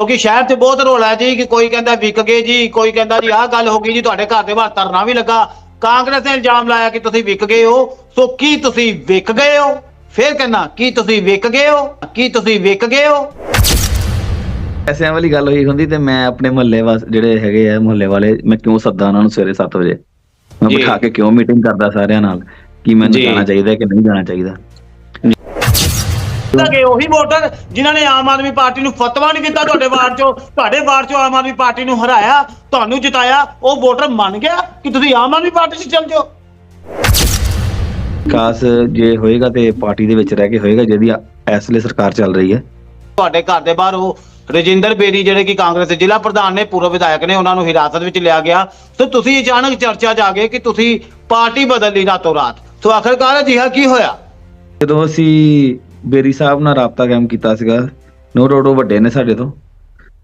ਕਿਉਂਕਿ ਸ਼ਹਿਰ 'ਚ ਬਹੁਤ ਰੋਲਾ ਹੈ ਜੀ ਕਿ ਕੋਈ ਕਹਿੰਦਾ ਵਿਕ ਗਏ ਜੀ ਕੋਈ ਕਹਿੰਦਾ ਜੀ ਆਹ ਗੱਲ ਹੋ ਗਈ ਜੀ ਤੁਹਾਡੇ ਘਰ ਦੇ ਬਾਹਰ ਧਰਨਾ ਵੀ ਲੱਗਾ। ਕਾਂਗਰਸ ਨੇ ਇਲਜ਼ਾਮ ਲਾਇਆ ਕਿ ਤੁਸੀਂ ਵਿਕ ਗਏ ਹੋ। ਸੋ ਕੀ ਤੁਸੀਂ ਵਿਕ ਗਏ ਹੋ? ਫਿਰ ਕਹਿੰਦਾ ਕੀ ਤੁਸੀਂ ਵਿਕ ਗਏ ਹੋ? ਕੀ ਤੁਸੀਂ ਵਿਕ ਗਏ ਹੋ? ਐਸਿਆਂ ਵਾਲੀ ਗੱਲ ਹੋਈ ਹੁੰਦੀ ਤੇ ਮੈਂ ਆਪਣੇ ਮੁਹੱਲੇ ਵਾਸ ਜਿਹੜੇ ਹੈਗੇ ਆ ਮੁਹੱਲੇ ਵਾਲੇ ਮੈਂ ਕਿਉਂ ਸੱਦਾ ਉਹਨਾਂ ਨੂੰ ਸਵੇਰੇ 7 ਵਜੇ? ਮੈਂ। ਬਿਠਾ ਕੇ ਕਿਉਂ ਮੀਟਿੰਗ ਕਰਦਾ ਸਾਰਿਆਂ ਨਾਲ? ਕਿ ਮੈਨੂੰ। ਜਾਣਾ ਚਾਹੀਦਾ ਕਿ ਨਹੀਂ ਜਾਣਾ ਚਾਹੀਦਾ? ਤਾਂ ਕਿ ਉਹੀ ਵੋਟਰ ਜਿਨ੍ਹਾਂ ਨੇ ਆਮ ਆਦਮੀ ਪਾਰਟੀ ਨੂੰ ਫਤਵਾ ਨਹੀਂ ਦਿੱਤਾ ਤੁਹਾਡੇ ਵਾਰਡ 'ਚੋਂ ਤੁਹਾਡੇ ਵਾਰਡ 'ਚੋਂ ਆਮ ਆਦਮੀ ਪਾਰਟੀ ਨੂੰ ਹਰਾਇਆ ਤੁਹਾਨੂੰ ਜਿਤਾਇਆ ਉਹ ਵੋਟਰ ਮੰਨ ਗਿਆ ਕਿ ਤੁਸੀਂ ਆਮ ਆਦਮੀ ਪਾਰਟੀ 'ਚ ਚੱਲ ਜਾਓ? ਖਾਸ ਜੇ ਹੋਏਗਾ ਤੇ ਪਾਰਟੀ ਦੇ ਵਿੱਚ ਰਹਿ ਕੇ ਹੋਏਗਾ ਜਿਹਦੀ ਇਸ ਵੇਲੇ ਸਰਕਾਰ ਚੱਲ ਰਹੀ ਹੈ। ਤੁਹਾਡੇ ਘਰ ਦੇ ਬਾਹਰ ਉਹ ਰਜਿੰਦਰ ਬੇਰੀ ਜਿਹੜੇ ਕਿ ਕਾਂਗਰਸ ਦੇ ਜ਼ਿਲ੍ਹਾ ਪ੍ਰਧਾਨ ਨੇ ਪੂਰਵ ਵਿਧਾਇਕ ਨੇ ਉਹਨਾਂ ਨੂੰ ਹਿਰਾਸਤ ਵਿੱਚ ਲਿਆ ਗਿਆ। ਸੋ ਤੁਸੀਂ ਅਚਾਨਕ ਚਰਚਾ 'ਚ ਆ ਗਏ ਕਿ ਤੁਸੀਂ ਪਾਰਟੀ ਬਦਲ ਲਈ ਰਾਤੋਂ ਰਾਤ। ਸੋ ਆਖਰਕਾਰ ਅਜਿਹਾ ਕੀ ਹੋਇਆ? ਜਦੋਂ ਅਸੀਂ ਬੇਰੀ ਸਾਹਿਬ ਨਾਲ ਰਾਬਤਾ ਕਾਇਮ ਕੀਤਾ ਸੀਗਾ। ਨੋ ਰੋਡੋ ਵੱਡੇ ਨੇ ਸਾਡੇ ਤੋਂ।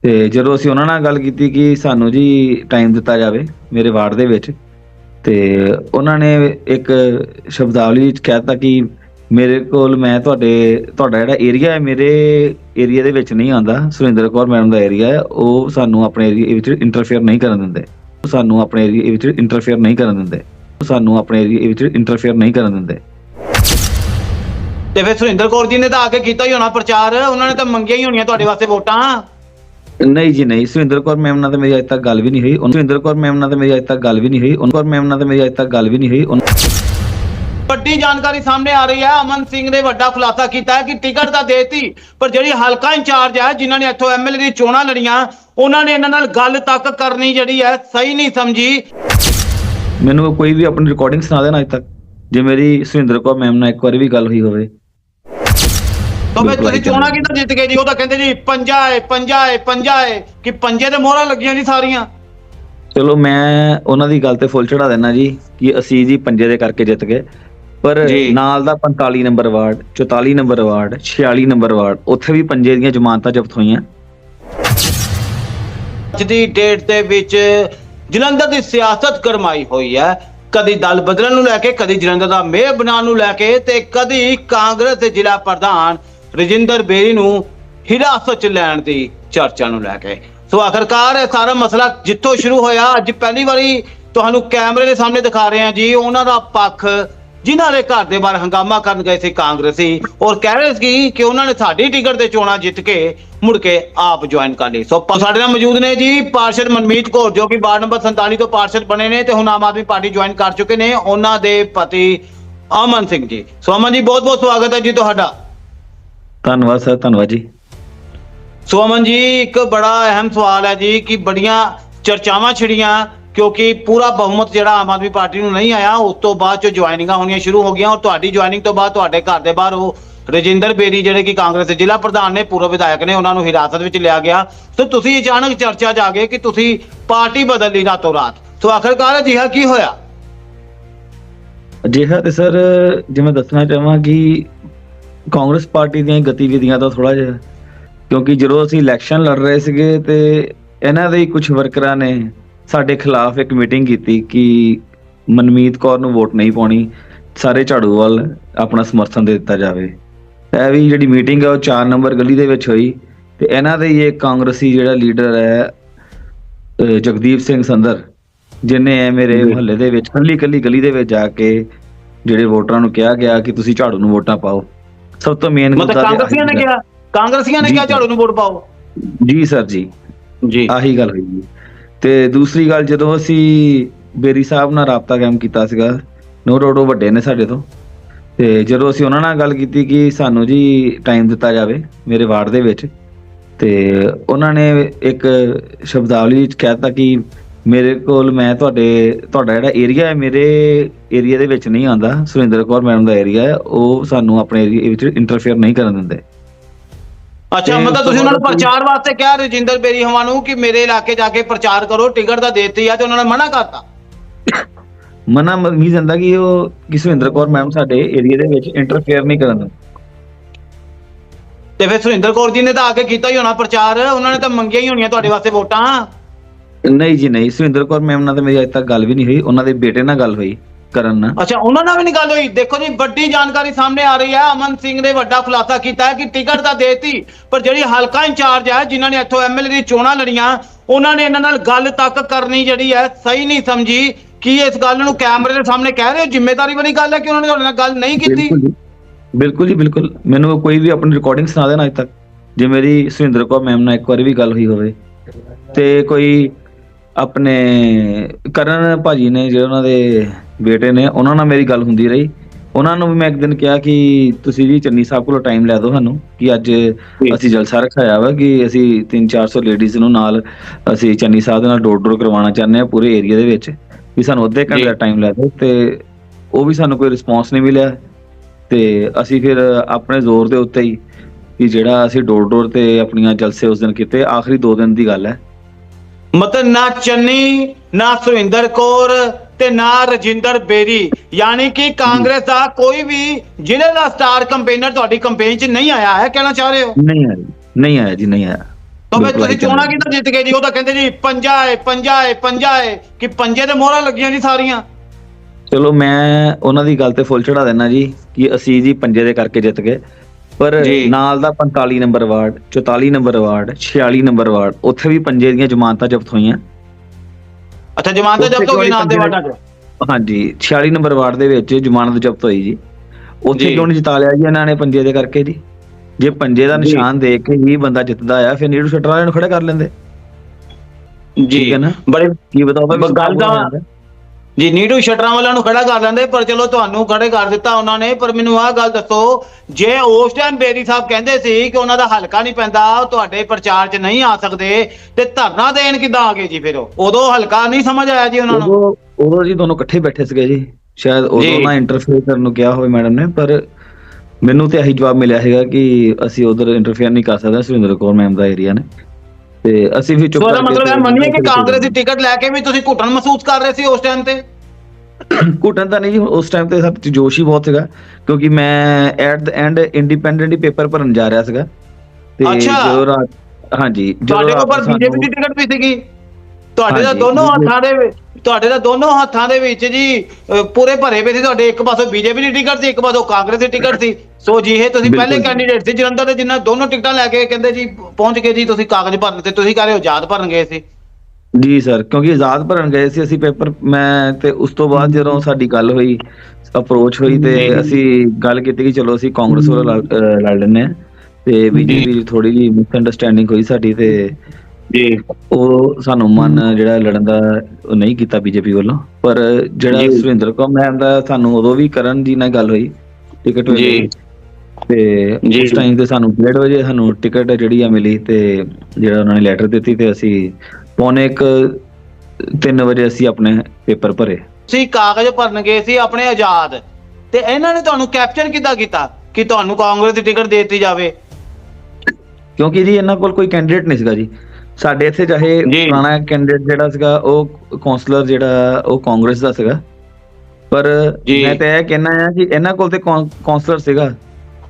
ਤੇ ਜਦੋਂ ਅਸੀਂ ਉਹਨਾਂ ਨਾਲ ਗੱਲ ਕੀਤੀ ਕਿ ਸਾਨੂੰ ਜੀ ਟਾਈਮ ਦਿੱਤਾ ਜਾਵੇ ਮੇਰੇ ਵਾਰਡ ਦੇ ਵਿੱਚ, ਤੇ ਉਹਨਾਂ ਨੇ ਇੱਕ ਸ਼ਬਦਾਵਲੀ ਵਿੱਚ ਕਹਿਤਾ ਕਿ ਮੇਰੇ ਕੋਲ ਮੈਂ ਤੁਹਾਡੇ, ਤੁਹਾਡਾ ਜਿਹੜਾ ਏਰੀਆ ਹੈ, ਮੇਰੇ ਏਰੀਆ ਦੇ ਵਿੱਚ ਨਹੀਂ ਆਉਂਦਾ। ਸੁਰਿੰਦਰ ਕੌਰ ਮੈਡਮ ਦਾ ਏਰੀਆ ਹੈ, ਉਹ ਸਾਨੂੰ ਆਪਣੇ ਏਰੀਆ ਵਿੱਚ ਇੰਟਰਫੇਅਰ ਨਹੀਂ ਕਰਨ ਦਿੰਦੇ। ਉਹ ਸਾਨੂੰ ਆਪਣੇ ਏਰੀਆ ਵਿੱਚ ਇੰਟਰਫੇਅਰ ਨਹੀਂ ਕਰਨ ਦਿੰਦੇ। ਉਹ ਸਾਨੂੰ ਆਪਣੇ ਏਰੀਆ ਵਿੱਚ ਇੰਟਰਫੇਅਰ ਨਹੀਂ ਕਰਨ ਦਿੰਦੇ। ਤੇ ਫਿਰ ਸੁਰਿੰਦਰ ਕੌਰ ਜੀ ਨੇ ਤਾਂ ਆ ਕੇ ਕੀਤਾ ਹੀ ਹੋਣਾ ਪ੍ਰਚਾਰ ਉਹਨਾਂ ਨੇ ਤਾਂ ਮੰਗੀਆਂ ਹੀ ਹੋਣੀਆਂ ਤੁਹਾਡੇ ਵਾਸਤੇ ਵੋਟਾਂ। ਨਹੀਂ ਜੀ ਨਹੀਂ ਸੁਰਿੰਦਰ ਕੌਰ ਮੈਮ ਨਾਲ ਤਾਂ ਮੇਰੀ ਅਜੇ ਤੱਕ ਗੱਲ ਵੀ ਨਹੀਂ ਹੋਈ ਉਹਨਾਂ ਸੁਰਿੰਦਰ ਕੌਰ ਮੈਮ ਨਾਲ ਤਾਂ ਮੇਰੀ ਅਜੇ ਤੱਕ ਗੱਲ ਵੀ ਨਹੀਂ ਹੋਈ ਉਹਨਾਂ ਕੌਰ ਮੈਮ ਨਾਲ ਤਾਂ ਮੇਰੀ ਅਜੇ ਤੱਕ ਗੱਲ ਵੀ ਨਹੀਂ ਹੋਈ ਵੱਡੀ ਜਾਣਕਾਰੀ ਸਾਹਮਣੇ ਆ ਰਹੀ ਹੈ ਅਮਨ ਸਿੰਘ ਨੇ ਵੱਡਾ ਖੁਲਾਸਾ ਕੀਤਾ ਹੈ ਕਿ ਟਿਕਟ ਤਾਂ ਦੇਤੀ ਪਰ ਜਿਹੜੀ ਹਲਕਾ ਇੰਚਾਰਜ ਹੈ ਜਿਨ੍ਹਾਂ ਨੇ ਇੱਥੋਂ ਐਮਐਲਏ ਦੀ ਚੋਣਾਂ ਲੜੀਆਂ ਉਹਨਾਂ ਨੇ ਇਹਨਾਂ ਨਾਲ ਗੱਲ ਤੱਕ ਕਰਨੀ ਜਿਹੜੀ ਹੈ ਸਹੀ ਨਹੀਂ ਸਮਝੀ। ਮੈਨੂੰ ਕੋਈ ਵੀ ਆਪਣੀ ਰਿਕਾਰਡਿੰਗ ਸੁਣਾ ਦੇਣਾ ਅਜੇ ਤੱਕ ਜੇ ਮੇਰੀ ਸੁਰਿੰਦਰ ਕੌਰ ਮੈਮ ਨਾਲ ਇੱਕ ਵਾਰੀ ਵੀ ਗੱਲ ਹੋਈ ਹੋਵੇ। ਤਾਂ ਤੁਸੀਂ ਚੋਣਾਂ ਕਿੱਦਾਂ ਜਿੱਤ ਗਏ ਜੀ? ਉਹ ਤਾਂ ਕਹਿੰਦੇ ਜੀ ਪੰਜਾ ਹੈ ਪੰਜਾ ਹੈ ਪੰਜਾ ਹੈ ਕਿ ਪੰਜੇ ਤੇ ਮੋਹਰਾਂ ਲੱਗੀਆਂ ਜੀ ਸਾਰੀਆਂ। ਚਲੋ ਮੈਂ ਉਹਨਾਂ ਦੀ ਗੱਲ ਤੇ ਫੁੱਲ ਚੜਾ ਦੇਣਾ ਜੀ ਕਿ ਅਸੀਂ ਜੀ ਪੰਜੇ ਦੇ ਕਰਕੇ ਜਿੱਤ ਗਏ। ਪਰ। ਨਾਲ ਦਾ 45 number ward 44 number ward 46 number ward ਉੱਥੇ ਵੀ ਪੰਜੇ ਦੀਆਂ ਜ਼ਮਾਨਤਾਂ ਜ਼ਬਤ ਹੋਈਆਂ। ਅੱਜ ਦੀ ਡੇਟ ਦੇ ਵਿੱਚ ਜਲੰਧਰ ਦੀ ਸਿਆਸਤ ਗਰਮਾਈ ਹੋਈ ਹੈ। ਕਦੀ ਦਲ ਬਦਲਣ ਨੂੰ ਲੈ ਕੇ ਕਦੀ ਜਲੰਧਰ ਦਾ ਮੇਅਰ ਬਣਾਉਣ ਨੂੰ ਲੈ ਕੇ ਤੇ ਕਦੀ ਕਾਂਗਰਸ ਦੇ ਜ਼ਿਲ੍ਹਾ ਪ੍ਰਧਾਨ ਰਜਿੰਦਰ ਬੇਰੀ ਨੂੰ ਹਿਰਾਸਤ ਚ ਲੈਣ ਦੀ ਚਰਚਾ ਨੂੰ ਲੈ ਕੇ ਸੋ ਆਖਰਕਾਰ ਇਹ ਸਾਰਾ ਮਸਲਾ ਜਿੱਥੋਂ ਸ਼ੁਰੂ ਹੋਇਆ, ਅੱਜ ਪਹਿਲੀ ਵਾਰੀ ਤੁਹਾਨੂੰ ਕੈਮਰੇ ਦੇ ਸਾਹਮਣੇ ਦਿਖਾ ਰਹੇ ਹਾਂ ਜੀ। ਉਹਨਾਂ ਦਾ ਪੱਖ ਜਿਨ੍ਹਾਂ ਦੇ ਘਰ ਦੇ ਬਾਹਰ ਹੰਗਾਮਾ ਕਰਨ ਗਏ ਸੀ ਕਾਂਗਰਸੀ ਔਰ ਕਹਿ ਰਹੇ ਸੀ ਕਿ ਉਹਨਾਂ ਨੇ ਸਾਡੀ ਟਿਕਟ ਤੇ ਚੋਣਾਂ ਜਿੱਤ ਕੇ ਮੁੜ ਕੇ ਆਪ ਜੁਆਇਨ ਕਰ ਲਈ। ਸੋ ਸਾਡੇ ਨਾਲ ਮੌਜੂਦ ਨੇ ਜੀ ਪਾਰਸ਼ਦ ਮਨਮੀਤ ਕੌਰ, ਜੋ ਕਿ ਵਾਰਡ ਨੰਬਰ 47 ਤੋਂ ਪਾਰਸ਼ਦ ਬਣੇ ਨੇ ਤੇ ਹੁਣ ਆਮ ਆਦਮੀ ਪਾਰਟੀ ਜੁਆਇਨ ਕਰ ਚੁੱਕੇ ਨੇ। ਉਹਨਾਂ ਦੇ ਪਤੀ ਅਮਨ ਸਿੰਘ ਜੀ। ਸੋ ਅਮਨ ਜੀ ਬਹੁਤ ਬਹੁਤ ਸਵਾਗਤ ਹੈ ਜੀ ਤੁਹਾਡਾ। ਧੰਨਵਾਦ ਸਰ ਧੰਨਵਾਦ ਜੀ। ਸੋ ਅਮਨ ਜੀ ਇੱਕ ਬੜਾ ਅਹਿਮ ਸਵਾਲ ਹੈ ਜੀ ਕਿ ਬੜੀਆਂ ਚਰਚਾਵਾਂ ਛਿੜੀਆਂ ਕਿਉਂਕਿ ਪੂਰਾ ਬਹੁਮਤ ਜਿਹੜਾ ਆਮ ਆਦਮੀ ਪਾਰਟੀ ਨੂੰ ਨਹੀਂ ਆਇਆ ਉਸ ਤੋਂ ਬਾਅਦ ਚ ਜੁਆਇਨਿੰਗਾਂ ਹੋਣੀਆਂ ਸ਼ੁਰੂ ਹੋ ਗਈਆਂ ਔਰ ਤੁਹਾਡੀ ਜੁਆਇਨਿੰਗ ਤੋਂ ਬਾਅਦ ਤੁਹਾਡੇ ਘਰ ਦੇ ਬਾਹਰ ਉਹ ਰਜਿੰਦਰ ਬੇਰੀ ਜਿਹੜੇ ਕਿ ਕਾਂਗਰਸ ਦੇ ਜ਼ਿਲ੍ਹਾ ਪ੍ਰਧਾਨ ਨੇ ਪੂਰਵ ਵਿਧਾਇਕ ਨੇ ਉਹਨਾਂ ਨੂੰ ਹਿਰਾਸਤ ਵਿੱਚ ਲਿਆ ਗਿਆ। ਸੋ ਤੁਸੀਂ ਅਚਾਨਕ ਚਰਚਾ 'ਚ ਆ ਗਏ ਕਿ ਤੁਸੀਂ ਪਾਰਟੀ ਬਦਲ ਲਈ ਰਾਤੋਂ ਰਾਤ। ਸੋ ਆਖਰਕਾਰ ਅਜਿਹਾ ਕੀ ਹੋਇਆ? ਅਜਿਹਾ ਤੇ ਸਰ ਜਿਵੇਂ ਦੱਸਣਾ ਚਾਹਾਂ ਕਿ ਕਾਂਗਰਸ ਪਾਰਟੀ ਦੀਆਂ ਗਤੀਵਿਧੀਆਂ ਦਾ ਥੋੜਾ ਜਿਹਾ ਕਿਉਂਕਿ ਜਦੋਂ ਅਸੀਂ ਇਲੈਕਸ਼ਨ ਲੜ ਰਹੇ ਸੀਗੇ ਤੇ ਇਹਨਾਂ ਦੇ ਕੁਝ ਵਰਕਰਾਂ ਨੇ ਸਾਡੇ ਖਿਲਾਫ ਇੱਕ ਮੀਟਿੰਗ ਕੀਤੀ ਕਿ ਮਨਮੀਤ ਕੌਰ ਨੂੰ ਵੋਟ ਨਹੀਂ ਪਾਉਣੀ ਸਾਰੇ ਝਾੜੂ ਵੱਲ ਆਪਣਾ ਸਮਰਥਨ ਦੇ ਦਿੱਤਾ ਜਾਵੇ। ਇਹ ਵੀ ਜਿਹੜੀ ਮੀਟਿੰਗ ਹੈ ਉਹ 4 ਨੰਬਰ ਗਲੀ ਦੇ ਵਿੱਚ ਹੋਈ ਤੇ ਇਹਨਾਂ ਦੇ ਹੀ ਇੱਕ ਕਾਂਗਰਸੀ ਜਿਹੜਾ ਲੀਡਰ ਹੈ ਜਗਦੀਪ ਸਿੰਘ ਸੰਧਰ ਜਿਨੇ ਐ ਮੇਰੇ ਮੁਹੱਲੇ ਦੇ ਵਿੱਚ ਕੱਲੀ ਕੱਲੀ ਗਲੀ ਦੇ ਵਿੱਚ ਜਾ ਕੇ ਜਿਹੜੇ ਵੋਟਰਾਂ ਨੂੰ ਕਿਹਾ ਗਿਆ ਕਿ ਤੁਸੀਂ ਝਾੜੂ ਨੂੰ ਵੋਟਾਂ ਪਾਓ। ਸਭ ਤੋਂ ਮੇਨ ਮਤਲਬ ਕਾਂਗਰਸੀਆਂ ਨੇ ਕਿਹਾ ਕਾਂਗਰਸੀਆਂ ਨੇ ਕਿਹਾ। ਝਾੜੂ ਨੂੰ ਵੋਟ ਪਾਓ ਜੀ ਸਰ ਜੀ ਜੀ ਆਹੀ ਗੱਲ ਹੋਈ ਜੀ। ਤੇ ਦੂਸਰੀ ਗੱਲ ਜਦੋਂ ਅਸੀਂ ਬੇਰੀ ਸਾਹਿਬ ਨਾਲ ਰਾਬਤਾ ਕਾਇਮ ਕੀਤਾ ਸੀਗਾ ਨੋ ਰੋਡੋ ਵੱਡੇ ਨੇ ਸਾਡੇ ਤੋਂ ਤੇ ਜਦੋਂ ਅਸੀਂ ਉਹਨਾਂ ਨਾਲ ਗੱਲ ਕੀਤੀ ਕਿ ਸਾਨੂੰ ਜੀ ਟਾਈਮ ਦਿੱਤਾ ਜਾਵੇ ਮੇਰੇ ਵਾਰਡ ਦੇ ਵਿੱਚ ਤੇ ਉਹਨਾਂ ਨੇ ਇੱਕ ਸ਼ਬਦਾਵਲੀ ਵਿੱਚ ਕਹਿਤਾ ਕਿ ਮੇਰੇ ਕੋਲ ਮੈਂ ਤੁਹਾਡੇ ਤੁਹਾਡਾ ਜਿਹੜਾ ਏਰੀਆ ਹੈ ਮੇਰੇ ਏਰੀਆ ਦੇ ਵਿੱਚ ਨਹੀਂ ਆਉਂਦਾ। ਸੁਰਿੰਦਰ ਕੌਰ ਮੈਡਮ ਦਾ ਏਰੀਆ ਹੈ ਉਹ ਸਾਨੂੰ ਆਪਣੇ ਏਰੀਆ ਵਿੱਚ ਇੰਟਰਫੇਅਰ ਨਹੀਂ ਕਰਨ ਦਿੰਦੇ। ਅੱਛਾ ਤੇ ਮਤਲਬ ਤੁਸੀਂ ਉਹਨਾਂ ਨੂੰ ਪ੍ਰਚਾਰ ਵਾਸਤੇ ਕਿਹਾ ਰਜਿੰਦਰ ਬੇਰੀ ਹਵਾਂ ਨੂੰ ਕਿ ਮੇਰੇ ਇਲਾਕੇ ਜਾ ਕੇ ਪ੍ਰਚਾਰ ਕਰੋ ਟਿਕਟ ਤਾਂ ਦੇਤੀ ਆ ਤੇ ਉਹਨਾਂ ਨੇ ਮਨਾ ਕਰਤਾ। ਮਨਾ ਮੀਜ਼ ਜਾਂਦਾ ਕਿ ਉਹ ਕਿ ਸੁਰਿੰਦਰ ਕੌਰ ਮੈਮ ਸਾਡੇ ਏਰੀਆ ਦੇ ਵਿੱਚ ਇੰਟਰਫੇਅਰ ਨਹੀਂ ਕਰਨ ਦਿੰਦੇ। ਤੇ ਫਿਰ ਸੁਰਿੰਦਰ ਕੌਰ ਜੀ ਨੇ ਤਾਂ ਆ ਕੇ ਕੀਤਾ ਹੀ ਹੋਣਾ ਪ੍ਰਚਾਰ ਉਹਨਾਂ ਨੇ ਤਾਂ ਮੰਗੀਆਂ ਹੀ ਹੋਣੀਆਂ ਤੁਹਾਡੇ ਵਾਸਤੇ ਵੋਟਾਂ। ਨਹੀਂ ਜੀ ਨਹੀਂ। ਸੁਰਿੰਦਰ ਕੌਰ ਮੈਮ ਨਾਲ ਤਾਂ ਮੇਰੀ ਅਜੇ ਤੱਕ ਗੱਲ ਵੀ ਨਹੀਂ ਹੋਈ। ਉਹਨਾਂ ਦੇ ਬੇਟੇ ਨਾਲ ਗੱਲ ਹੋਈ ਕਰਨ ਨਾਲ। ਅੱਛਾ ਉਹਨਾਂ ਨਾਲ ਵੀ ਨਹੀਂ ਗੱਲ ਹੋਈ? ਦੇਖੋ ਜੀ ਵੱਡੀ ਜਾਣਕਾਰੀ ਸਾਹਮਣੇ ਆ ਰਹੀ ਹੈ। ਅਮਨ ਸਿੰਘ ਨੇ ਵੱਡਾ ਖੁਲਾਸਾ ਕੀਤਾ ਹੈ ਕਿ ਟਿਕਟ ਤਾਂ ਦੇਤੀ ਪਰ ਜਿਹੜੀ ਹਲਕਾ ਇੰਚਾਰਜ ਹੈ ਜਿਨ੍ਹਾਂ ਨੇ ਇੱਥੋਂ ਐਮਐਲਏ ਦੀ ਚੋਣਾਂ ਲੜੀਆਂ ਉਹਨਾਂ ਨੇ ਇਹਨਾਂ ਨਾਲ ਗੱਲ ਤੱਕ ਕਰਨੀ ਜਿਹੜੀ ਹੈ ਸਹੀ ਨਹੀਂ ਸਮਝੀ। ਕੀ ਇਸ ਗੱਲ ਨੂੰ ਕੈਮਰੇ ਦੇ ਸਾਹਮਣੇ ਕਹਿ ਰਹੇ ਹੋ? ਜ਼ਿੰਮੇਵਾਰੀ ਵਾਲੀ ਗੱਲ ਹੈ ਕਿ ਉਹਨਾਂ ਨੇ ਤੁਹਾਡੇ ਨਾਲ ਗੱਲ ਨਹੀਂ ਕੀਤੀ? ਬਿਲਕੁਲ ਜੀ। ਬਿਲਕੁਲ ਜੀ ਬਿਲਕੁਲ। ਮੈਨੂੰ ਕੋਈ ਵੀ ਆਪਣੀ ਰਿਕਾਰਡਿੰਗ ਸੁਣਾ ਦੇਣਾ ਅੱਜ ਤੱਕ। ਜੇ ਮੇਰੀ ਸੁਰਿੰਦਰ ਕੌਰ ਮੈਮ ਨਾਲ ਇੱਕ ਵਾਰੀ ਵੀ ਗੱਲ ਹੋਈ ਹੋਵੇ। ਤੇ ਕੋਈ ਆਪਣੇ ਕਰਨ ਭਾਜੀ ਨੇ ਜਿਹੜੇ ਉਹਨਾਂ ਦੇ ਬੇਟੇ ਨੇ ਉਹਨਾਂ ਨਾਲ ਮੇਰੀ ਗੱਲ ਹੁੰਦੀ ਰਹੀ। ਉਹਨਾਂ ਨੂੰ ਵੀ ਮੈਂ ਇੱਕ ਦਿਨ ਕਿਹਾ ਕਿ ਤੁਸੀਂ ਜੀ ਚੰਨੀ ਸਾਹਿਬ ਕੋਲੋਂ ਟਾਈਮ ਲੈ ਦਿਓ ਸਾਨੂੰ ਕਿ ਅੱਜ ਅਸੀਂ ਜਲਸਾ ਰਖਾਇਆ ਵਾ ਕਿ ਅਸੀਂ 3-400 ਲੇਡੀਜ਼ ਨੂੰ ਨਾਲ ਅਸੀਂ ਚੰਨੀ ਸਾਹਿਬ ਦੇ ਨਾਲ ਡੋਰ ਡੋਰ ਕਰਵਾਉਣਾ ਚਾਹੁੰਦੇ ਹਾਂ ਪੂਰੇ ਏਰੀਆ ਦੇ ਵਿੱਚ। ਵੀ ਸਾਨੂੰ ਅੱਧੇ ਘੰਟੇ ਦਾ ਟਾਈਮ ਲੈ ਦਿਓ ਤੇ ਉਹ ਵੀ ਸਾਨੂੰ ਕੋਈ ਰਿਸਪੌਂਸ ਨਹੀਂ ਮਿਲਿਆ। ਤੇ ਅਸੀਂ ਫਿਰ ਆਪਣੇ ਜ਼ੋਰ ਦੇ ਉੱਤੇ ਹੀ ਕਿ ਜਿਹੜਾ ਅਸੀਂ ਡੋਰ ਡੋਰ ਤੇ ਆਪਣੀਆਂ ਜਲਸੇ ਉਸ ਦਿਨ ਕੀਤੇ ਆਖਰੀ 2 ਦਿਨ ਦੀ ਗੱਲ ਹੈ। ਮਤਲਬ ਨਾ ਚੰਨੀ ਨਾ ਸੁਰਿੰਦਰ ਕੌਰ ਤੇ ਨਾ ਰਜਿੰਦਰ ਬੇਰੀ ਯਾਨੀ ਕਿ ਕਾਂਗਰਸ ਦਾ ਕੋਈ ਵੀ ਜ਼ਿਲ੍ਹੇ ਦਾ ਸਟਾਰ ਕੰਪੇਨਰ ਤੁਹਾਡੀ ਕੰਪੇਨ 'ਚ ਨਹੀਂ ਆਇਆ ਹੈ ਕਹਿਣਾ ਚਾਹ ਰਹੇ ਹੋ? ਨਹੀਂ ਆਇਆ ਨਹੀਂ ਆਇਆ ਜੀ ਨਹੀਂ ਆਇਆ। ਤਾਂ ਫਿਰ ਤੁਸੀਂ ਚੋਣਾਂ। ਕਿੱਦਾਂ ਜਿੱਤ ਗਏ ਜੀ? ਉਹ ਤਾਂ ਕਹਿੰਦੇ ਜੀ ਪੰਜਾ ਹੈ ਪੰਜਾ ਹੈ ਪੰਜਾ ਹੈ ਕਿ ਪੰਜੇ ਤੇ ਮੋਹਰਾਂ ਲੱਗੀਆਂ ਜੀ ਸਾਰੀਆਂ। ਚਲੋ ਮੈਂ ਉਹਨਾਂ ਦੀ ਗੱਲ ਤੇ ਫੁੱਲ ਚੜਾ ਦੇਣਾ ਜੀ ਕਿ ਅਸੀਂ ਜੀ ਪੰਜੇ ਦੇ ਕਰਕੇ ਜਿੱਤ ਗਏ। ਪਰ ਜੀ। ਨਾਲ ਦਾ 45 number ward 44 number ward 46 number ward ਉੱਥੇ ਵੀ ਪੰਜੇ ਦੀਆਂ ਜ਼ਮਾਨਤਾਂ ਜ਼ਬਤ ਹੋਈਆਂ ਅੱਛਾ ਜਮਾਨਤ ਜਬਤ ਹੋ ਨਾਮ ਦੇ ਵਾਟਾਂ 'ਚ ਹਾਂਜੀ 46 ਨੰਬਰ ਵਾਰਡ ਦੇ ਵਿੱਚ ਜ਼ਮਾਨਤ ਜ਼ਬਤ ਹੋਈ ਜੀ ਉੱਥੇ ਜੀ। ਕਿਉਂ ਨਹੀਂ ਜਿਤਾ ਲਿਆ ਜੀ ਇਹਨਾਂ ਨੇ ਪੰਜੇ ਦੇ ਕਰਕੇ ਜੀ ਜੇ ਪੰਜੇ ਦਾ ਜੀ। ਨਿਸ਼ਾਨ ਦੇਖ ਕੇ ਹੀ ਬੰਦਾ ਜਿੱਤਦਾ ਆ ਫਿਰ ਨੀੜੂ ਸ਼ਟਰ ਵਾਲਿਆਂ ਨੂੰ ਖੜੇ ਕਰ ਲੈਂਦੇ ਠੀਕ ਹੈ ਨਾ ਬੜੇ ਕੀ ਬਤਾ ਉਹਦਾ ਵੀ ਬਸ ਗੱਲ ਜਾਂਦਾ। ਜੀ ਨੀਟੂ ਸ਼ਟਰਾਂ ਵਾਲਿਆਂ ਨੂੰ ਖੜਾ ਕਰ ਲੈਂਦੇ ਪਰ ਚਲੋ ਤੁਹਾਨੂੰ ਖੜੇ ਕਰ ਦਿੱਤਾ ਉਹਨਾਂ ਨੇ ਪਰ ਮੈਨੂੰ ਆਹ ਗੱਲ ਦੱਸੋ ਜੇ ਉਸ ਟਾਈਮ ਬੇਰੀ ਸਾਹਿਬ ਕਹਿੰਦੇ ਸੀ ਕਿ ਉਹਨਾਂ ਦਾ ਹਲਕਾ ਨਹੀਂ ਪੈਂਦਾ ਉਹ ਤੁਹਾਡੇ ਪ੍ਰਚਾਰ 'ਚ ਨਹੀਂ ਆ ਸਕਦੇ ਤੇ ਧਰਨਾ ਦੇਣ ਕਿੱਦਾਂ ਆ ਗਏ ਜੀ ਫਿਰ ਉਹ? ਉਦੋਂ ਹਲਕਾ ਨਹੀਂ ਸਮਝ ਆਇਆ ਜੀ ਉਹਨਾਂ ਨੂੰ? ਉਦੋਂ ਉਦੋਂ ਜੀ ਦੋਨੋਂ ਇਕੱਠੇ ਬੈਠੇ ਸੀਗੇ ਜੀ। ਸ਼ਾਇਦ ਉਦੋਂ ਜੀ। ਨਾ ਇੰਟਰਫੇਅਰ ਕਰਨ ਨੂੰ ਕਿਹਾ ਹੋਵੇ ਮੈਡਮ ਨੇ ਪਰ ਮੈਨੂੰ ਤੇ ਇਹੀ ਜਵਾਬ ਮਿਲਿਆ ਹੈਗਾ ਕਿ ਅਸੀਂ ਉਧਰ ਇੰਟਰਫੇਅਰ ਨਹੀਂ ਕਰ ਸਕਦੇ ਸੁਰਿੰਦਰ ਕੌਰ ਮੈਮ ਦਾ ਏਰੀਆ ਨੇ। ਤੇ ਅਸੀਂ ਵੀ ਚੁੱਪ ਸੋ ਇਹਦਾ ਕਰਕੇ ਮਤਲਬ ਇਹ ਮੰਨੀਏ ਕਿ ਕਾਂਗਰਸ ਦੀ ਟਿਕਟ ਲੈ ਕੇ ਵੀ ਤੁਸੀਂ ਘੁੱਟਣ ਮਹਿਸੂਸ ਕਰ ਰਹੇ ਸੀ ਉਸ ਟਾਈਮ ਤੇ? ਘੁੱਟਣ ਤਾਂ ਨਹੀਂ ਜੀ ਉਸ ਟਾਈਮ ਤੇ ਸਾਡੇ ਚ ਜੋਸ਼ ਹੀ ਬਹੁਤ ਸੀਗਾ ਕਿਉਂਕਿ ਮੈਂ ਐਟ ਦ ਐਂਡ ਇੰਡੀਪੈਂਡੈਂਟ ਹੀ ਪੇਪਰ ਭਰਨ ਜਾ ਰਿਹਾ ਸੀਗਾ। ਤੇ। ਜਦੋਂ ਰਾਤ ਹਾਂਜੀ ਤੁਹਾਡੇ ਕੋਲ ਪਰ ਬੀਜੇਪੀ ਦੀ ਟਿਕਟ ਵੀ ਸੀਗੀ। ਤੁਹਾਡੇ ਦਾ ਦੋਨੋਂ ਹੱਥਾਂ ਦੇ ਵਿੱਚ ਤੁਹਾਡੇ ਦਾ ਦੋਨੋਂ ਹੱਥਾਂ ਦੇ ਵਿੱਚ ਜੀ ਅਹ, ਪੂਰੇ ਭਰੇ ਪਏ ਸੀ ਤੁਹਾਡੇ। ਇੱਕ ਪਾਸੋਂ ਬੀਜੇਪੀ ਦੀ ਟਿਕਟ ਸੀ ਇੱਕ ਪਾਸੋਂ ਕਾਂਗਰਸ ਦੀ ਟਿਕਟ ਸੀ। ਸੋ ਜੀ ਇਹ ਤੁਸੀਂ ਬਿਲਕੁਲ ਪਹਿਲੇ ਜੀ। ਕੈਂਡੀਡੇਟ ਸੀ ਜਲੰਧਰ ਦੇ ਜਿਨ੍ਹਾਂ ਦੋਨੋਂ ਟਿਕਟਾਂ ਲੈ ਕੇ ਕਹਿੰਦੇ ਜੀ ਪਹੁੰਚ ਗਏ ਜੀ ਤੁਸੀਂ ਕਾਗਜ਼ ਭਰਨ ਤੇ। ਤੁਸੀਂ ਕਹ ਰਹੇ ਹੋ ਆਜ਼ਾਦ ਭਰਨ ਗਏ ਸੀ। ਜੀ ਸਰ ਕਿਉਂਕਿ ਆਜ਼ਾਦ ਭਰਨ ਗਏ ਸੀ ਅਸੀਂ ਪੇਪਰ ਮੈਂ ਤੇ ਉਸ ਤੋਂ ਬਾਅਦ ਜਦੋਂ ਸਾਡੀ ਗੱਲ ਹੋਈ ਅਪਰੋਚ ਹੋਈ ਤੇ ਜੀ। ਅਸੀਂ ਗੱਲ ਕੀਤੀ ਕਿ ਚਲੋ ਅਸੀਂ ਕਾਂਗਰਸ ਵੱਲੋਂ ਲੜ ਅਹ ਲੜ ਲੈਂਦੇ ਹਾਂ। ਤੇ ਬੀਜੇਪੀ ਥੋੜੀ ਜਿਹੀ ਮਿਸਅੰਡਰਸਟੈਂਡਿੰਗ ਹੋਈ ਸਾਡੀ ਤੇ ਜੀ। ਉਹ ਸਾਨੂੰ ਮਨ ਜਿਹੜਾ ਲੜਨ ਦਾ ਉਹ ਨਹੀਂ ਕੀਤਾ ਬੀਜੇਪੀ ਵੱਲੋਂ। ਪਰ ਜਿਹੜਾ। ਸੁਰਿੰਦਰ ਕੌਰ ਮੈਮ ਦਾ ਸਾਨੂੰ ਉਦੋਂ ਵੀ ਕਰਨ ਜੀ ਨਾਲ ਗੱਲ ਹੋਈ ਟਿਕਟ ਵੇਲੇ ਜੀ। ਤੇ। ਉਸ ਟਾਈਮ ਤੇ ਸਾਨੂੰ 1:30 ਵਜੇ ਸਾਨੂੰ ਟਿਕਟ ਜਿਹੜੀ ਆ ਮਿਲੀ ਤੇ ਜਿਹੜਾ ਉਹਨਾਂ ਨੇ ਲੈਟਰ ਦਿੱਤੀ ਤੇ ਅਸੀਂ ਪੌਣੇ ਇੱਕ 3 ਵਜੇ ਅਸੀਂ ਆਪਣੇ ਪੇਪਰ ਭਰੇ। ਤੁਸੀਂ ਕਾਗਜ਼ ਭਰਨ ਗਏ ਸੀ ਆਪਣੇ ਆਜ਼ਾਦ। ਤੇ ਇਹਨਾਂ ਨੇ ਤੁਹਾਨੂੰ ਕੈਪਚਰ ਕਿੱਦਾਂ ਕੀਤਾ ਕਿ ਤੁਹਾਨੂੰ ਕਾਂਗਰਸ ਦੀ ਟਿਕਟ ਦੇ ਦਿੱਤੀ ਜਾਵੇ? ਕਿਉਂਕਿ ਜੀ ਇਹਨਾਂ ਕੋਲ ਕੋਈ ਕੈਂਡੀਡੇਟ ਨਹੀਂ ਸੀਗਾ ਜੀ। ਸਾਡੇ ਇੱਥੇ ਚਾਹੇ। ਪੁਰਾਣਾ ਕੈਂਡੀਡੇਟ ਜਿਹੜਾ ਸੀਗਾ ਉਹ ਕਾਉਂਸਲਰ ਜਿਹੜਾ ਉਹ ਕਾਂਗਰਸ ਦਾ ਸੀਗਾ। ਪਰ। ਮੈਂ ਤਾਂ ਇਹ ਕਹਿਣਾ ਆ ਕਿ ਇਹਨਾਂ ਕੋਲ ਤੇ ਕਾਉਂਸਲਰ ਸੀਗਾ।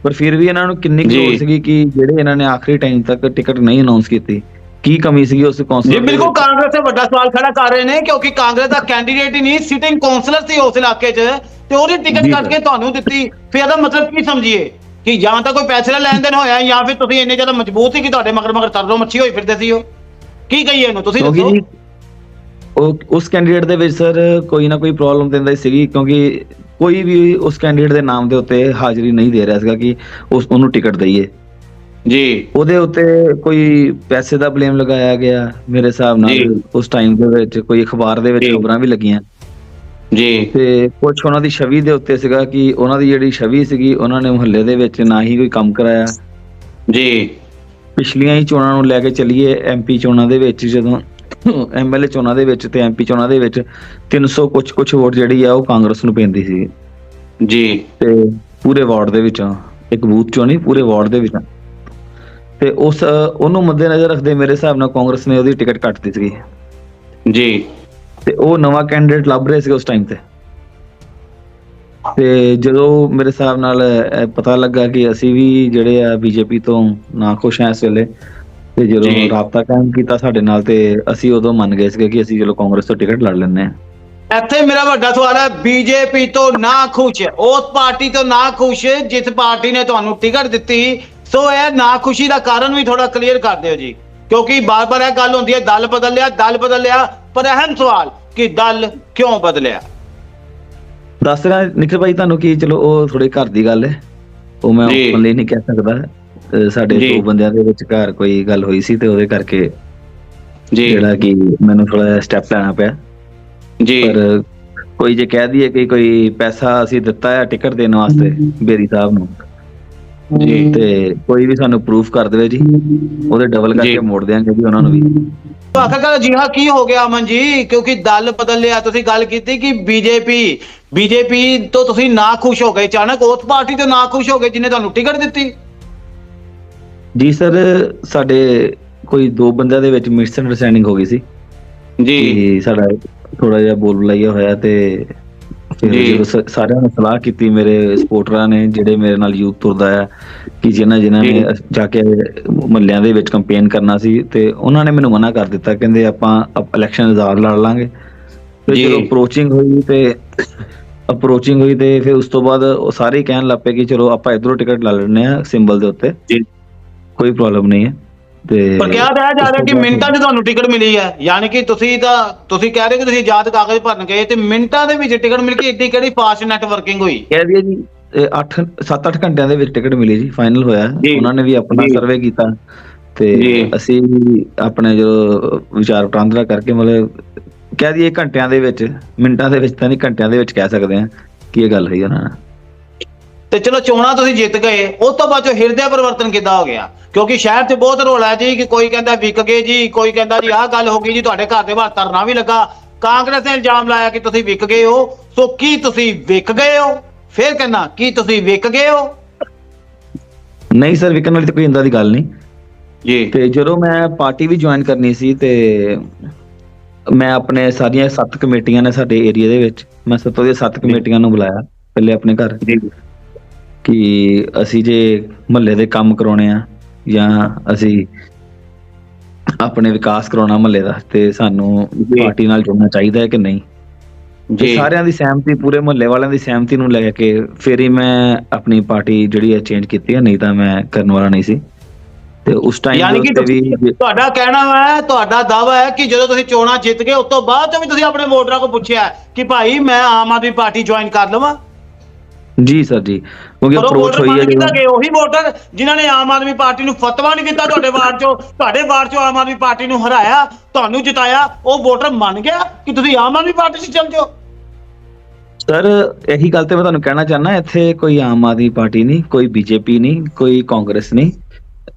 ਪਰ ਫਿਰ ਵੀ ਇਹਨਾਂ ਨੂੰ ਕਿੰਨੀ ਕੁ ਜੀ। ਲੋੜ ਸੀਗੀ ਕਿ ਜਿਹੜੇ ਇਹਨਾਂ ਨੇ ਆਖਰੀ ਟਾਈਮ ਤੱਕ ਟਿਕਟ ਨਹੀਂ ਅਨਾਉਂਸ ਕੀਤੀ। ਕੀ ਕਮੀ ਸੀਗੀ ਉਸ ਕਾਉਂਸਲਰ ਜੀ ਬਿਲਕੁਲ ਕਾਂਗਰਸ ਤੇ ਵੱਡਾ ਸਵਾਲ ਖੜਾ ਕਰ ਰਹੇ ਨੇ ਕਿਉਂਕਿ ਕਾਂਗਰਸ ਦਾ ਕੈਂਡੀਡੇਟ ਹੀ ਨਹੀਂ ਸਿਟਿੰਗ ਕਾਉਂਸਲਰ ਸੀ ਉਸ ਇਲਾਕੇ 'ਚ। ਤੇ ਉਹਦੀ ਟਿਕਟ ਕੱਟ ਕੇ ਤੁਹਾਨੂੰ ਦਿੱਤੀ। ਫਿਰ ਇਹਦਾ ਮਤਲਬ ਕੀ ਸਮਝੀਏ? ਕਿ ਜਾਂ ਤਾਂ ਕੋਈ ਪੈਸੇ ਦਾ ਲੈਣ ਦੇਣ ਹੋਇਆ ਜਾਂ ਫਿਰ ਤੁਸੀਂ ਇੰਨੇ ਜ਼ਿਆਦਾ ਮਜ਼ਬੂਤ ਸੀ ਕਿ ਤੁਹਾਡੇ ਮਗਰ ਮਗਰ ਤਰਲੋ ਮੱਛੀ ਹੋਈ ਫਿਰਦੇ ਸੀ ਉਹ। ਕੀ ਕਹੀਏ ਇਹਨੂੰ? ਤੁਸੀਂ ਦੱਸੋ। ਉਹ ਉਸ ਕੈਂਡੀਡੇਟ ਦੇ ਵਿੱਚ ਸਰ ਕੋਈ ਨਾ ਕੋਈ ਪ੍ਰੋਬਲਮ ਦਿੰਦਾ ਸੀਗੀ ਕਿਉਂਕਿ ਕੋਈ ਵੀ ਉਸ ਕੈਂਡੀਡੇਟ ਦੇ ਨਾਮ ਦੇ ਉੱਤੇ ਹਾਜ਼ਰੀ ਨਹੀਂ ਦੇ ਰਿਹਾ ਸੀਗਾ ਕਿ ਉਸ ਉਹਨੂੰ ਟਿਕਟ ਦਈਏ। ਜੀ। ਉਹਦੇ ਉੱਤੇ ਕੋਈ ਪੈਸੇ ਦਾ ਬਲੇਮ ਲਗਾਇਆ ਗਿਆ ਮੇਰੇ ਹਿਸਾਬ। ਨਾਲ ਉਸ ਟਾਈਮ ਦੇ ਵਿੱਚ ਕੋਈ ਅਖਬਾਰ ਦੇ ਵਿੱਚ। ਖਬਰਾਂ ਵੀ ਲੱਗੀਆਂ। ਜੀ। ਤੇ ਕੁਝ ਉਹਨਾਂ ਦੀ ਛਵੀ ਦੇ ਉੱਤੇ ਸੀਗਾ ਕਿ ਉਹਨਾਂ ਦੀ ਜਿਹੜੀ ਛਵੀ ਸੀਗੀ ਉਹਨਾਂ ਨੇ ਮੁਹੱਲੇ ਦੇ ਵਿੱਚ ਨਾ ਹੀ ਕੋਈ ਕੰਮ ਕਰਾਇਆ। ਜੀ। ਪਿਛਲੀਆਂ ਹੀ ਚੋਣਾਂ ਨੂੰ ਲੈ ਕੇ ਚੱਲੀਏ ਐਮਪੀ ਚੋਣਾਂ ਦੇ ਵਿੱਚ ਜਦੋਂ ਐਮਐਲਏ ਚੋਣਾਂ ਦੇ ਵਿੱਚ ਤੇ ਐਮਪੀ ਚੋਣਾਂ ਦੇ ਵਿੱਚ 300 ਕੁਝ ਕੁਝ ਵੋਟ ਜਿਹੜੀ ਆ ਉਹ ਕਾਂਗਰਸ ਨੂੰ ਪੈਂਦੀ ਸੀ। ਜੀ। ਤੇ ਪੂਰੇ ਵਾਰਡ ਦੇ ਵਿੱਚੋਂ ਇੱਕ ਬੂਥ ਚੋਂ ਨਹੀਂ ਪੂਰੇ ਵਾਰਡ ਦੇ ਵਿੱਚੋਂ। ਤੇ ਉਸ ਉਹਨੂੰ ਮੱਦੇਨਜ਼ਰ ਰੱਖਦੇ ਮੇਰੇ ਹਿਸਾਬ ਨਾਲ ਕਾਂਗਰਸ ਨੇ ਉਹਦੀ ਟਿਕਟ ਕੱਟ ਦਿੱਤੀ ਸੀਗੀ। ਜੀ। ਤੇ ਉਹ ਨਵਾਂ ਕੈਂਡੀਡੇਟ ਲੱਭ ਰਹੇ ਸੀ ਉਸ ਟਾਈਮ ਤੇ। ਤੇ ਜਦੋਂ ਮੇਰੇ ਹਿਸਾਬ ਨਾਲ ਪਤਾ ਲੱਗਾ ਕਿ ਅਸੀਂ ਵੀ ਜਿਹੜੇ ਆ ਬੀਜੇਪੀ ਤੋਂ ਨਾ ਖੁਸ਼ ਆ ਇਸ ਵੇਲੇ ਤੇ ਜਦੋਂ। ਰਾਬਤਾ ਕਾਇਮ ਕੀਤਾ ਸਾਡੇ ਨਾਲ ਤੇ ਅਸੀਂ ਉਦੋਂ ਮੰਨ ਗਏ ਸੀਗੇ ਕਿ ਅਸੀਂ ਚਲੋ ਕਾਂਗਰਸ ਤੋਂ ਟਿਕਟ ਲੜ ਲੈਂਦੇ ਆ ਇੱਥੇ ਮੇਰਾ ਵੱਡਾ ਸਵਾਲ ਹੈ ਬੀਜੇਪੀ ਤੋਂ ਨਾ ਖੁਸ਼ ਉਸ ਪਾਰਟੀ ਤੋਂ ਨਾ ਖੁਸ਼ ਜਿਸ ਪਾਰਟੀ ਨੇ ਤੁਹਾਨੂੰ ਟਿਕਟ ਦਿੱਤੀ ਸੋ ਇਹ ਨਾ ਖੁਸ਼ੀ ਦਾ ਕਾਰਨ ਵੀ ਥੋੜਾ ਕਲੀਅਰ ਕਰ ਦਿਓ ਜੀ। ਕਿਉਂਕਿ ਬਾਰ-ਬਾਰ ਇਹ ਗੱਲ ਹੁੰਦੀ ਹੈ ਦਲ ਬਦਲ ਲਿਆ ਦਲ ਬਦਲ ਲਿਆ ਪਰ ਅਹਿਮ ਸਵਾਲ ਕਿ ਦਲ ਕਿਉਂ ਬਦਲਿਆ? ਦੱਸ ਰਿਹਾ ਨਿਖਿਲ ਭਾਈ ਤੁਹਾਨੂੰ ਕੀ ਚਲੋ ਉਹ ਥੋੜੇ ਘਰ ਦੀ ਗੱਲ ਹੈ। ਉਹ ਮੈਂ। ਓਪਨਲੀ ਨਹੀਂ ਕਹਿ ਸਕਦਾ। ਸਾਡੇ। ਦੋ ਬੰਦਿਆਂ ਦੇ ਵਿਚਕਾਰ ਕੋਈ ਗੱਲ ਹੋਈ ਸੀ ਤੇ ਉਹਦੇ ਕਰਕੇ ਜੀ। ਜਿਹੜਾ ਕਿ ਮੈਨੂੰ ਥੋੜਾ ਸਟੈਪ ਲੈਣਾ ਪਿਆ। ਜੀ। ਪਰ ਕੋਈ ਜੇ ਕਹਿ ਦਈਏ ਕਿ ਕੋਈ ਪੈਸਾ ਅਸੀਂ ਦਿੱਤਾ ਹੈ ਟਿਕਟ ਦੇਣ ਵਾਸਤੇ ਬੇਰੀ ਸਾਹਿਬ ਨੂੰ ਜੀ। ਤੇ ਕੋਈ ਵੀ ਸਾਨੂੰ ਪ੍ਰੂਫ ਕਰ ਦੇਵੇ ਜੀ। ਉਹਦੇ ਡਬਲ। ਕਰਕੇ ਮੋੜ ਦਿਆਂਗੇ ਜੀ ਉਹਨਾਂ ਨੂੰ ਵੀ। ਆਖਰਕਾਰ ਜੀ ਹਾਂ ਕੀ ਹੋ ਗਿਆ ਅਮਨ ਜੀ ਕਿਉਂਕਿ ਦਲ ਬਦਲ ਲਿਆ ਤੁਸੀਂ ਗੱਲ ਕੀਤੀ ਕਿ ਬੀਜੇਪੀ ਬੀਜੇਪੀ ਤੋਂ ਤੁਸੀਂ ਨਾ ਖੁਸ਼ ਹੋ ਗਏ ਅਚਾਨਕ ਉਸ ਪਾਰਟੀ ਤੋਂ ਨਾ ਖੁਸ਼ ਹੋ ਗਏ ਜਿਹਨੇ ਤੁਹਾਨੂੰ ਟਿਕਟ ਦਿੱਤੀ ਜੀ ਸਰ ਸਾਡੇ ਕੋਈ ਦੋ ਬੰਦਿਆਂ ਦੇ ਵਿੱਚ ਮਿਸ ਅੰਡਰਸਟੈਂਡਿੰਗ ਹੋ ਗਈ ਸੀ ਜੀ ਸਾਡਾ ਥੋੜਾ ਜਿਹਾ ਬੋਲ ਬੁਲਾਈਆ ਹੋਇਆ ਤੇ ਜੀ। ਸਾਰਿਆਂ ਨੇ ਸਲਾਹ ਕੀਤੀ ਮੇਰੇ ਸਪੋਰਟਰਾਂ ਨੇ ਜਿਹੜੇ ਮੇਰੇ ਨਾਲ ਯੂਥ ਤੁਰਦਾ ਆ ਕਿ ਜਿਨ੍ਹਾਂ ਜਿਨ੍ਹਾਂ ਨੇ ਜੀ। ਕੇ ਮਹੱਲਿਆਂ ਦੇ ਵਿੱਚ ਕੰਪੇਨ ਕਰਨਾ ਸੀ ਤੇ ਉਹਨਾਂ ਨੇ ਮੈਨੂੰ ਮਨਾ ਕਰ ਦਿੱਤਾ ਕਹਿੰਦੇ ਆਪਾਂ ਇਲੈਕਸ਼ਨ ਆਜ਼ਾਦ ਲੜ ਲਾਂਗੇ ਜੀ। ਜਦੋਂ ਅਪਰੋਚਿੰਗ ਹੋਈ ਤੇ ਅਪਰੋਚਿੰਗ ਹੋਈ ਤੇ ਫਿਰ ਉਸ ਤੋਂ ਬਾਅਦ ਉਹ ਸਾਰੇ ਕਹਿਣ ਲੱਪੇ ਕਿ ਚਲੋ ਆਪਾਂ ਇਧਰੋਂ ਟਿਕਟ ਲੈ ਲੈਣੇ ਆ ਸਿੰਬਲ ਦੇ ਉੱਤੇ। ਕੋਈ ਪ੍ਰੋਬਲਮ ਨਹੀਂ ਹੈ ਤੇ ਪਰ ਕਿਹਾ ਤਾਂ ਜਾ ਰਿਹਾ ਕਿ ਮਿੰਟਾਂ 'ਚ ਤੁਹਾਨੂੰ ਟਿਕਟ ਮਿਲੀ ਹੈ ਯਾਨੀ ਕਿ ਤੁਸੀਂ ਤਾਂ ਤੁਸੀਂ ਕਹਿ ਰਹੇ ਕਿ ਤੁਸੀਂ ਆਜ਼ਾਦ ਕਾਗਜ਼ ਭਰਨ ਗਏ ਤੇ ਮਿੰਟਾਂ ਦੇ ਵਿੱਚ ਟਿਕਟ ਮਿਲ ਕੇ ਇੱਡੀ ਕਿਹੜੀ ਫਾਸਟ ਨੈਟਵਰਕਿੰਗ ਹੋਈ ਕਹਿ ਦਈਏ ਜੀ 8 7-8 ਘੰਟਿਆਂ ਦੇ ਵਿੱਚ ਟਿਕਟ ਮਿਲੀ ਜੀ ਫਾਈਨਲ ਹੋਇਆ। ਉਹਨਾਂ ਨੇ ਵੀ ਆਪਣਾ। ਸਰਵੇ ਕੀਤਾ ਤੇ। ਅਸੀਂ ਆਪਣੇ ਜੋ ਵਿਚਾਰ ਵਟਾਂਦਰਾ ਕਰਕੇ ਮਤਲਬ ਕਹਿ ਦਈਏ ਘੰਟਿਆਂ ਦੇ ਵਿੱਚ ਮਿੰਟਾਂ ਦੇ ਵਿੱਚ ਤਾਂ ਨਹੀਂ ਘੰਟਿਆਂ ਦੇ ਵਿੱਚ ਕਹਿ ਸਕਦੇ ਆ ਕਿ ਇਹ ਗੱਲ ਹੋਈ ਉਹਨਾਂ ਨਾਲ। ਤੇ ਚਲੋ ਚੋਣਾਂ ਤੁਸੀਂ ਜਿੱਤ ਗਏ ਉਸ ਤੋਂ ਬਾਅਦ ਚੋਂ ਹਿਰਦੇ ਪਰਿਵਰਤਨ ਕਿੱਦਾਂ ਹੋ ਗਿਆ? ਕਿਉਂਕਿ ਸ਼ਹਿਰ 'ਚ ਬਹੁਤ ਰੋਲਾ ਜੀ ਕਿ ਕੋਈ ਕਹਿੰਦਾ ਵਿਕ ਗਏ ਜੀ ਕੋਈ ਕਹਿੰਦਾ ਜੀ ਆਹ ਗੱਲ ਹੋ ਗਈ ਜੀ ਤੁਹਾਡੇ ਘਰ ਦੇ ਬਾਹਰ ਧਰਨਾ ਵੀ ਲੱਗਾ। ਕਾਂਗਰਸ ਨੇ ਇਲਜ਼ਾਮ ਲਾਇਆ ਕਿ ਤੁਸੀਂ ਵਿਕ ਗਏ ਹੋ ਸੋ ਕੀ ਤੁਸੀਂ ਵਿਕ ਗਏ ਹੋ? ਫਿਰ ਕਹਿੰਦਾ ਕੀ ਤੁਸੀਂ ਵਿਕ ਗਏ ਹੋ? ਨਹੀਂ ਸਰ ਵਿਕਣ ਵਾਲੀ ਤਾਂ ਕੋਈ ਇੰਦਾ ਦੀ ਗੱਲ ਨਹੀਂ। ਜੀ। ਤੇ ਜਦੋਂ ਮੈਂ ਪਾਰਟੀ ਵੀ ਜੁਆਇਨ ਕਰਨੀ ਸੀ ਤੇ ਮੈਂ ਆਪਣੇ ਸਾਰੀਆਂ ਸੱਤ ਕਮੇਟੀਆਂ ਨੇ ਸਾਡੇ ਏਰੀਆ ਦੇ ਵਿੱਚ ਮੈਂ ਸੱਤੋਂ ਦੀਆਂ ਸੱਤ ਕਮੇਟੀਆਂ ਨੂੰ ਬੁਲਾਇਆ ਪਹਿਲੇ ਆਪਣੇ ਘਰ। ਕਿ ਅਸੀਂ ਜੇ ਮਹੱਲੇ ਦੇ ਕੰਮ ਕਰਾਉਣੇ ਆ ਜਾਂ ਅਸੀਂ ਆਪਣੇ ਵਿਕਾਸ ਕਰਾਉਣਾ ਮਹੱਲੇ ਦਾ ਤੇ ਸਾਨੂੰ। ਪਾਰਟੀ ਨਾਲ ਜੁੜਨਾ ਚਾਹੀਦਾ ਹੈ ਕਿ ਨਹੀਂ? ਜੀ। ਸਾਰਿਆਂ ਦੀ ਸਹਿਮਤੀ ਪੂਰੇ ਮਹੱਲੇ ਵਾਲਿਆਂ ਦੀ ਸਹਿਮਤੀ ਨੂੰ ਲੈ ਕੇ ਫਿਰ ਹੀ ਮੈਂ ਆਪਣੀ ਪਾਰਟੀ ਜਿਹੜੀ ਹੈ ਚੇਂਜ ਕੀਤੀ ਹੈ ਨਹੀਂ ਤਾਂ ਮੈਂ ਕਰਨ ਵਾਲਾ ਨਹੀਂ ਸੀ। ਤੇ ਉਸ ਟਾਈਮ ਯਾਨੀ ਕਿ ਤੁਸੀਂ- ਤੁਹਾਡਾ ਕਹਿਣਾ ਹੈ ਤੁਹਾਡਾ ਦਾਵਾ ਹੈ ਕਿ ਜਦੋਂ ਤੁਸੀਂ ਚੋਣਾਂ ਜਿੱਤ ਗਏ ਉਸ ਤੋਂ ਬਾਅਦ ਵੀ ਤੁਸੀਂ ਆਪਣੇ ਵੋਟਰਾਂ ਕੋਲ ਪੁੱਛਿਆ ਕਿ ਭਾਈ ਮੈਂ ਆਮ ਆਦਮੀ ਪਾਰਟੀ ਜੁਆਇਨ ਕਰ ਲਵਾਂ। ਜੀ ਸਰ ਜੀ ਕਿਉਂਕਿ ਪਰ ਉਹ ਅਪਰੋਚ ਵੋਟਰ ਹੋਈ ਹੈ ਮੰਨ ਕਿੱਦਾਂ ਜਦੋਂ ਉਹੀ ਵੋਟਰ ਜਿਨ੍ਹਾਂ ਨੇ ਆਮ ਆਦਮੀ ਪਾਰਟੀ ਨੂੰ ਫਤਵਾ ਨਹੀਂ ਦਿੱਤਾ ਤੁਹਾਡੇ ਵਾਰਡ 'ਚੋਂ ਤੁਹਾਡੇ ਵਾਰਡ 'ਚੋਂ ਆਮ ਆਦਮੀ ਪਾਰਟੀ ਨੂੰ ਹਰਾਇਆ ਤੁਹਾਨੂੰ ਜਿਤਾਇਆ ਉਹ ਵੋਟਰ ਮੰਨ ਗਿਆ ਕਿ ਤੁਸੀਂ ਆਮ ਆਦਮੀ ਪਾਰਟੀ 'ਚ ਚੱਲ ਜਾਓ ਸਰ ਇਹੀ ਗੱਲ ਤੇ ਮੈਂ ਤੁਹਾਨੂੰ ਕਹਿਣਾ ਚਾਹਨਾ ਇੱਥੇ ਕੋਈ ਆਮ ਆਦਮੀ ਪਾਰਟੀ ਨਹੀਂ ਕੋਈ ਬੀਜੇਪੀ ਨਹੀਂ ਕੋਈ ਕਾਂਗਰਸ ਨਹੀਂ।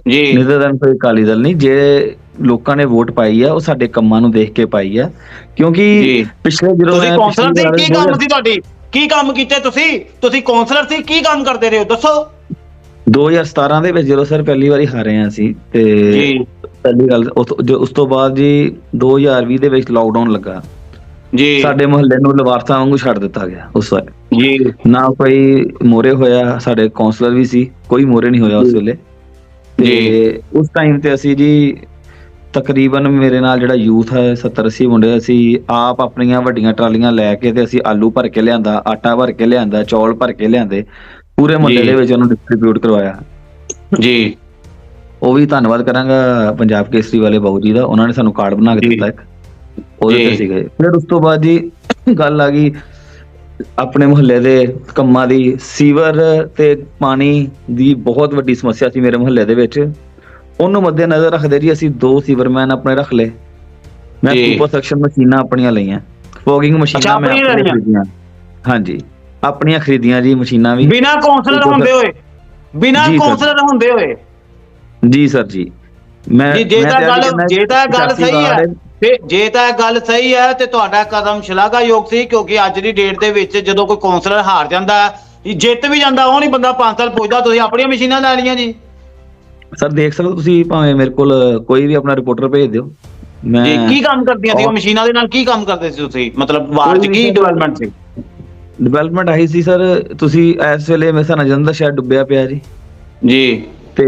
ਜੀ। ਨਿਦਰ ਦਨ ਕੋਈ ਅਕਾਲੀ ਦਲ ਨਹੀਂ ਜਿਹੜੇ ਲੋਕਾਂ ਨੇ ਵੋਟ ਪਾਈ ਆ ਉਹ ਸਾਡੇ ਕੰਮਾਂ ਨੂੰ ਦੇਖ ਕੇ ਪਾਈ ਆ। ਕਿਉਂਕਿ ਜੀ। ਪਿਛਲੇ ਜਦੋਂ ਤੁਸੀਂ ਮੈਂ ਕੌਂਸਲਰ ਸੀ ਕੀ ਕੰਮ ਸੀ ਤੁਹਾਡੀ? ਕੀ ਕੰਮ ਕੀਤੇ ਤੁਸੀਂ? ਤੁਸੀਂ ਕੌਂਸਲਰ ਸੀ ਕੀ ਕੰਮ ਕਰਦੇ ਰਹੇ ਹੋ? ਦੱਸੋ। 2017 ਦੇ ਵਿੱਚ ਜਦੋਂ ਸਰ ਪਹਿਲੀ ਵਾਰੀ ਹਾਰੇ ਆ ਸੀ ਤੇ ਜੀ। ਪਹਿਲੀ ਗੱਲ ਉਸ- ਜੋ- ਤੋਂ ਬਾਅਦ ਜੀ 2020 ਦੇ ਵਿੱਚ ਲਾਕਡਾਊਨ ਲੱਗਾ। ਜੀ। ਸਾਡੇ ਮੁਹੱਲੇ ਨੂੰ ਲਵਾਰਸਾਂ ਵਾਂਗੂ ਛੱਡ ਦਿੱਤਾ ਗਿਆ ਉਸ ਵਾਰ। ਜੀ। ਨਾ ਕੋਈ ਮੋਰੇ ਹੋਇਆ ਸਾਡੇ ਕਾਉਂਸਲਰ ਵੀ ਸੀ ਕੋਈ ਮੋਰੇ ਨਹੀਂ ਹੋਇਆ ਉਸ ਜੀ। ਵੇਲੇ। ਤੇ। ਉਸ ਟਾਈਮ ਤੇ ਅਸੀਂ ਜੀ ਤਕਰੀਬਨ ਮੇਰੇ ਨਾਲ ਜਿਹੜਾ ਯੂਥ ਹੈ 70 80 ਮੁੰਡੇ ਅਸੀਂ ਆਪ ਆਪਣੀਆਂ ਵੱਡੀਆਂ ਟਰਾਲੀਆਂ ਲੈ ਕੇ ਤੇ ਅਸੀਂ ਆਲੂ ਭਰ ਕੇ ਲਿਆਂਦਾ ਆਟਾ ਭਰ ਕੇ ਲਿਆਂਦਾ ਚੌਲ ਭਰ ਕੇ ਲਿਆਂਦੇ ਪੂਰੇ ਮੁਹੱਲੇ। ਦੇ ਵਿੱਚ ਉਹਨੂੰ ਡਿਸਟ੍ਰੀਬਿਊਟ ਕਰਵਾਇਆ ਜੀ ਉਹ ਵੀ ਧੰਨਵਾਦ ਕਰਾਂਗਾ ਪੰਜਾਬ ਕੇਸਰੀ ਵਾਲੇ ਬਾਬੂ ਜੀ ਦਾ ਉਹਨਾਂ ਨੇ ਸਾਨੂੰ ਕਾਰਡ ਬਣਾ ਕੇ। ਦਿੱਤਾ ਇੱਕ ਉਹਦੇ ਤੇ ਗਏ ਫਿਰ ਉਸ ਤੋਂ ਬਾਅਦ ਜੀ ਗੱਲ ਆ ਗਈ ਆਪਣੇ ਮੁਹੱਲੇ ਦੇ ਕੰਮਾਂ ਦੀ ਸੀਵਰ ਤੇ ਪਾਣੀ ਦੀ ਬਹੁਤ ਵੱਡੀ ਸਮੱਸਿਆ ਸੀ ਮੇਰੇ ਮੁਹੱਲੇ ਦੇ ਵਿੱਚ। ਉਹਨੂੰ ਮੱਦੇ ਨਜ਼ਰ ਰੱਖਦੇ ਜੀ ਅਸੀਂ ਦੋ ਸੀਵਰਮੈਨ ਆਪਣੇ ਰੱਖ ਲਏ। ਮੈਂ। ਸੁਪਰ ਸੈਕਸ਼ਨ ਮਸ਼ੀਨਾਂ ਆਪਣੀਆਂ ਲਈਆਂ। ਫੋਗਿੰਗ ਮਸ਼ੀਨਾਂ ਮੈਂ ਆਪਣੀਆਂ? ਖਰੀਦੀਆਂ। ਹਾਂਜੀ ਆਪਣੀਆਂ ਖਰੀਦੀਆਂ ਜੀ ਮਸ਼ੀਨਾਂ ਵੀ। ਬਿਨਾ ਕੌਂਸਲਰ ਹੁੰਦੇ ਹੋਏ? ਬਿਨਾ। ਕੌਂਸਲਰ ਹੁੰਦੇ ਹੋਏ? ਜੀ ਸਰ ਜੀ। ਮੈਂ ਜੀ ਤਾਂ ਗੱਲ ਜੇ ਤਾਂ ਗੱਲ 85 ਸਹੀ ਹੈ ਤੇ ਜੇ ਤਾਂ ਇਹ ਗੱਲ ਸਹੀ ਹੈ ਤੇ ਤੁਹਾਡਾ ਕਦਮ ਸ਼ਲਾਘਾਯੋਗ ਸੀ ਕਿਉਂਕਿ ਅੱਜ ਦੀ ਡੇਟ ਦੇ ਵਿੱਚ ਜਦੋਂ ਕੋਈ ਕੌਂਸਲਰ ਹਾਰ ਜਾਂਦਾ ਹੈ, ਜਿੱਤ ਵੀ ਜਾਂਦਾ ਉਹ ਨਹੀਂ ਬੰਦਾ 5 ਸਾਲ ਪੁੱਛਦਾ ਤੁਸੀਂ ਆਪਣੀਆਂ ਮਸ਼ੀਨਾਂ ਲੈ ਲਈਆਂ ਜੀ। ਸਰ ਦੇਖ ਸਕਦੇ ਹੋ ਤੁਸੀਂ ਭਾਵੇਂ ਮੇਰੇ ਕੋਲ ਕੋਈ ਵੀ ਆਪਣਾ ਰਿਪੋਰਟਰ ਭੇਜ ਦਿਓ। ਮੈਂ ਜੀ ਕੀ ਕੰਮ ਕਰਦੀਆਂ ਸੀ ਉਹ ਮਸ਼ੀਨਾਂ ਦੇ ਨਾਲ ਕੀ ਕੰਮ ਕਰਦੇ ਸੀ ਤੁਸੀਂ? ਮਤਲਬ ਵਾਰਡ 'ਚ ਕੀ ਡਿਵੈਲਪਮੈਂਟ ਸੀ? ਡਿਵੈਲਪਮੈਂਟ ਆਈ ਸੀ ਸਰ ਤੁਸੀਂ ਇਸ ਵੇਲੇ ਮੇਰੇ ਸਾਹ ਜਲੰਧਰ ਸ਼ਹਿਰ ਡੁੱਬਿਆ ਪਿਆ ਜੀ। ਜੀ। ਤੇ